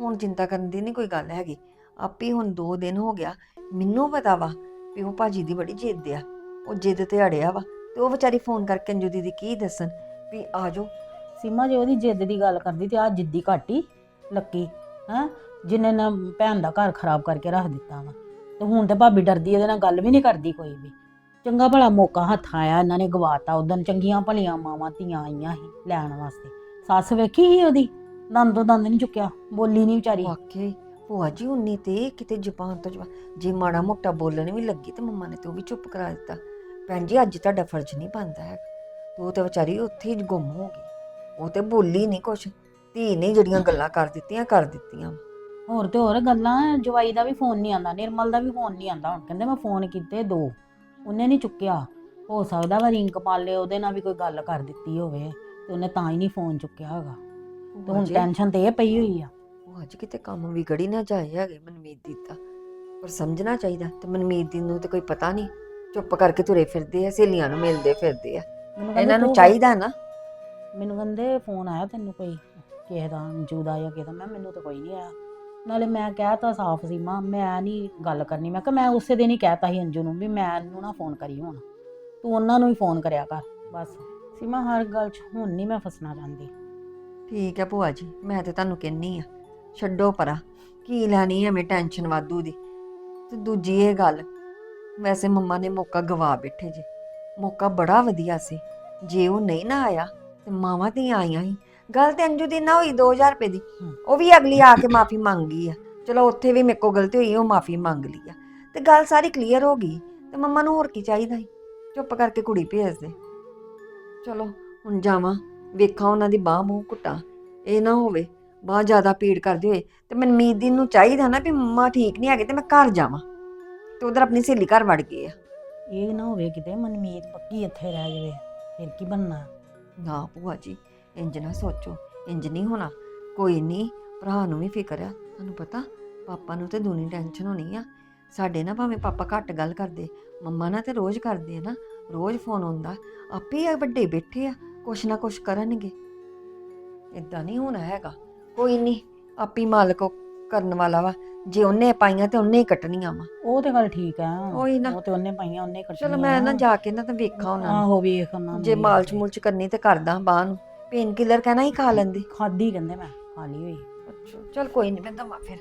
ਹੁਣ ਚਿੰਤਾ ਕਰਨ ਦੀ ਨਹੀਂ ਕੋਈ ਗੱਲ ਹੈਗੀ। ਆਪੇ ਹੁਣ 2 ਦਿਨ ਹੋ ਗਿਆ, ਮੈਨੂੰ ਪਤਾ ਵਾ ਵੀ ਉਹ ਭਾਜੀ ਦੀ ਬੜੀ ਜਿੱਦ ਆ। ਉਹ ਜਿੱਦ ਤੇ ਅੜਿਆ ਵਾ, ਤੇ ਉਹ ਵਿਚਾਰੀ ਫੋਨ ਕਰਕੇ ਅੰਜੂ ਦੀਦੀ ਕੀ ਦੱਸਣ? ਵੀ ਆ ਜਾਓ ਸੀਮਾ ਜੇ ਉਹਦੀ ਜਿੱਦ ਦੀ ਗੱਲ ਕਰਦੀ ਤੇ ਆ ਜਿੱਦੀ ਘਾਟੀ ਲੱਕੀ, ਹੈ? ਜਿਨੇ ਨਾ ਭੈਣ ਦਾ ਘਰ ਖਰਾਬ ਕਰਕੇ ਰੱਖ ਦਿੱਤਾ ਵਾ। ਤੇ ਹੁਣ ਤੇ ਭਾਬੀ ਡਰਦੀ, ਇਹਦੇ ਨਾਲ ਗੱਲ ਵੀ ਨਹੀਂ ਕਰਦੀ ਕੋਈ ਵੀ। ਚੰਗਾ ਭਲਾ ਮੌਕਾ ਹੱਥ ਆਇਆ, ਇਹਨਾਂ ਨੇ ਗਵਾਤਾ ਉਦੋਂ ਚੰਗੀਆਂ ਭਲੀਆਂ ਮਾਵਾਂ ਧੀਆਂ ਆਈਆਂ ਸੀ ਲੈਣ ਵਾਸਤੇ। ਸੱਸ ਵੇਖੀ ਸੀ ਉਹਦੀ? ਦੰਦ ਦੰਦ ਨਹੀਂ ਚੁੱਕਿਆ, ਬੋਲੀ ਨਹੀਂ ਵਿਚਾਰੀ। ਵਾਕਈ, ਭੂਆ ਜੀ ਉਨੀ ਤੇ ਕਿਤੇ ਜ਼ੁਬਾਨ ਤੋਂ ਜ਼ੁਬਾਨ ਜੇ ਮਾੜਾ ਮੋਟਾ ਬੋਲਣ ਵੀ ਲੱਗੀ ਤੇ ਮੰਮਾ ਨੇ ਤੇ ਉਹ ਵੀ ਚੁੱਪ ਕਰਾ ਦਿੱਤਾ। ਭੈਣ ਜੀ, ਅੱਜ ਤੁਹਾਡਾ ਫਰਜ਼ ਨਹੀਂ ਬਣਦਾ ਹੈ ਤੂੰ ਤੇ ਵਿਚਾਰੀ ਉੱਥੇ ਹੀ ਗੁੰਮ ਹੋ ਗਈ। ਉਹ ਤੇ ਬੋਲੀ ਨਹੀਂ ਕੁਛ। ਧੀ ਨੇ ਜਿਹੜੀਆਂ ਗੱਲਾਂ ਕਰ ਦਿੱਤੀਆਂ ਕਰ ਦਿੱਤੀਆਂ। ਹੋਰ ਤੇ ਹੋਰ ਗੱਲਾਂ ਜਵਾਈ ਦਾ ਵੀ ਫੋਨ ਨਹੀਂ ਆਂਦਾ ਨਿਰਮਲ ਦਾ ਵੀ ਫੋਨ ਨਹੀਂ ਆਂਦਾ ਹੁਣ ਕਹਿੰਦੇ ਮੈਂ ਫੋਨ ਕੀਤੇ ਦੋ ਉਹਨੇ ਨਹੀਂ ਚੁੱਕਿਆ। ਹੋ ਸਕਦਾ ਵਾ ਰਿੰਕ ਪਾਲੇ ਉਹਦੇ ਨਾਲ ਵੀ ਕੋਈ ਗੱਲ ਕਰ ਦਿੱਤੀ ਹੋਵੇ ਤੇ ਉਹਨੇ ਤਾਂ ਹੀ ਨਹੀਂ ਫੋਨ ਚੁੱਕਿਆ ਹੈਗਾ। ਤੇ ਹੁਣ ਟੈਨਸ਼ਨ ਤੇ ਇਹ ਪਈ ਹੋਈ ਆ। ਉਹ ਅੱਜ ਕਿਤੇ ਕੰਮ ਵਿਗੜੀ ਨਾ ਜਾਏ ਹੈਗੇ ਮਨਮੀਤ ਦੀ ਤਾਂ। ਪਰ ਸਮਝਣਾ ਚਾਹੀਦਾ ਤੇ ਮਨਮੀਤ ਦੀ ਨੂੰ ਤੇ ਕੋਈ ਪਤਾ ਨਹੀਂ ਚੁੱਪ ਕਰਕੇ ਤੁਰੇ ਫਿਰਦੇ ਆ ਸਹੇਲੀਆਂ ਨੂੰ ਮਿਲਦੇ ਫਿਰਦੇ ਆ। ਮੈਨੂੰ ਕਹਿੰਦੇ ਇਹਨਾਂ ਨੂੰ ਤੂੰ- ਚਾਹੀਦਾ ਨਾ। ਮੈਨੂੰ ਕਹਿੰਦੇ ਫੋਨ ਆਇਆ ਤੈਨੂੰ ਕੋਈ ਕਿਸੇ ਦਾ ਅੰਜੂ ਦਾ ਜਾਂ ਕਿਸੇ ਦਾ। ਮੈਂ ਕਿਹਾ, ਮੈਨੂੰ ਤਾਂ ਕੋਈ ਨਹੀਂ ਆਇਆ। ਨਾਲੇ ਮੈਂ ਕਹਿਤਾ ਸਾਫ਼ ਸੀ ਮਾਂ ਮੈਂ ਨਹੀਂ ਗੱਲ ਕਰਨੀ। ਮੈਂ ਕਿਹਾ ਮੈਂ ਉਸੇ ਦਿਨ ਹੀ ਕਹਿਤਾ ਸੀ ਅੰਜੂ ਨੂੰ ਵੀ ਮੈਨੂੰ ਨਾ ਫੋਨ ਕਰੀ ਹੁਣ। ਤੂੰ ਉਹਨਾਂ ਨੂੰ ਹੀ ਫੋਨ ਕਰਿਆ ਕਰ ਬਸ। ਸੀਮਾ ਹਰ ਗੱਲ 'ਚ ਹੁਣ ਨਹੀਂ ਮੈਂ ਫਸਣਾ ਚਾਹੁੰਦੀ। ਠੀਕ ਹੈ ਭੂਆ ਜੀ ਮੈਂ ਤੇ ਤੁਹਾਨੂੰ ਕਹਿੰਨੀ ਆ। ਛੱਡੋ ਪਰਾਂ ਕੀ ਲੈਣੀ ਐਵੇਂ ਟੈਨਸ਼ਨ ਵਾਧੂ ਦੀ। ਤੇ ਦੂਜੀ ਇਹ ਗੱਲ ਵੈਸੇ ਮੰਮਾ ਨੇ ਮੌਕਾ ਗਵਾ ਬੈਠੇ ਜੇ। ਮੌਕਾ ਬੜਾ ਵਧੀਆ ਸੀ। ਜੇ ਉਹ ਨਹੀਂ ਨਾ ਆਇਆ ਤੇ ਮਾਵਾਂ ਤੇ ਆਈਆਂ ਸੀ। ਗੱਲ ਤੇ ਅੰਜੂ ਦੀ ਨਾ ਹੋਈ 2000 ਰੁਪਏ ਦੀ। ਉਹ ਵੀ ਅਗਲੀ ਆ ਕੇ ਮਾਫੀ ਮੰਗੀ ਆ। ਚਲੋ ਉੱਥੇ ਵੀ ਮੇਰੇ ਗਲਤੀ ਹੋਈ ਉਹ ਮਾਫੀ ਮੰਗ ਲਈ ਆ। ਤੇ ਗੱਲ ਸਾਰੀ ਕਲੀਅਰ ਹੋ ਗਈ। ਤੇ ਮੰਮਾ ਨੂੰ ਹੋਰ ਕੀ ਚਾਹੀਦਾ ਸੀ? ਚੁੱਪ ਕਰਕੇ ਕੁੜੀ ਭੇਜ ਦੇ ਚਲੋ ਹੁਣ ਜਾਵਾਂ। ਵੇਖਾਂ ਉਹਨਾਂ ਦੀ ਬਾਹ ਮੂੰਹ ਘੁੱਟਾਂ। ਇਹ ਨਾ ਹੋਵੇ ਬਾਹ ਜ਼ਿਆਦਾ ਪੀੜ ਕਰਦੀ ਹੋਏ। ਤੇ ਮਨਮੀਤ ਦੀ ਨੂੰ ਚਾਹੀਦਾ ਨਾ ਵੀ ਮੰਮਾ ਠੀਕ ਨਹੀਂ ਹੈਗੇ ਤੇ ਮੈਂ ਘਰ ਜਾਵਾਂ। ਤੇ ਉਧਰ ਆਪਣੀ ਸਹੇਲੀ ਘਰ ਵੜ ਗਏ ਆ। ਇਹ ਨਾ ਹੋਵੇ ਕਿਤੇ ਮਨਮੀਤ ਪੱਕੀ ਇੱਥੇ ਰਹਿ ਜਾਵੇ। ਫਿਰ ਕੀ ਬਣਨਾ? ਨਾ ਭੂਆ ਜੀ, ਇੰਜ ਨਾ ਸੋਚੋ, ਇੰਜ ਨਹੀਂ ਹੋਣਾ। ਕੋਈ ਨਹੀਂ, ਭਰਾ ਨੂੰ ਵੀ ਫਿਕਰ ਆ, ਤੁਹਾਨੂੰ ਪਤਾ, ਪਾਪਾ ਨੂੰ ਤੇ ਦੂਨੀ ਟੈਨਸ਼ਨ ਹੋਣੀ ਆ। ਸਾਡੇ ਨਾ ਭਾਵੇਂ ਪਾਪਾ ਘੱਟ ਗੱਲ ਕਰਦੇ, ਮੰਮਾ ਨਾਲ ਤੇ ਰੋਜ਼ ਕਰਦੇ ਆ ਨਾ, ਰੋਜ਼ ਫੋਨ ਆਉਂਦਾ। ਆਪੇ ਆ, ਵੱਡੇ ਬੈਠੇ ਆ, ਕੁਛ ਨਾ ਕੁਛ ਕਰਨਗੇ। ਇਦਾਂ ਨਹੀਂ ਹੋਣਾ ਹੈਗਾ। ਕੋਈ ਨਹੀਂ, ਆਪੀ ਮਾਲਕ ਕਰਨ ਵਾਲਾ ਵਾ। ਜੇ ਉਹਨੇ ਪਾਈਆਂ ਤੇ ਉਹਨੇ ਹੀ ਕੱਟਣੀਆਂ ਵਾ। ਉਹ ਤੇ ਗੱਲ ਠੀਕ ਆ। ਉਹੀ ਨਾ। ਉਹ ਤੇ ਉਹਨੇ ਪਾਈਆਂ ਉਹਨੇ ਕੱਟਣੀਆਂ ਚਲੋ ਮੈਂ ਨਾ ਜਾ ਕੇ ਨਾ ਤਾਂ ਵੇਖਾਂ ਉਹਨਾਂ ਨੂੰ। ਆਹੋ ਵੇਖ ਉਹਨਾਂ ਨੂੰ ਜੇ। ਮਾਲਚ ਮੁਲਚ ਕਰਨੀ ਤੇ ਕਰਦਾ ਬਾਹ ਨੂੰ। ਪੇਨ ਕਿਲਰ ਕਹਿਣਾ ਹੀ ਖਾ ਲੈਂਦੇ। ਖਾਦੀ ਕਹਿੰਦੇ ਮੈਂ ਖਾਲੀ ਹੋਈ। ਅੱਛਾ ਚਲ ਕੋਈ ਨਹੀਂ ਮੈਂ ਦਵਾਂ ਫਿਰ।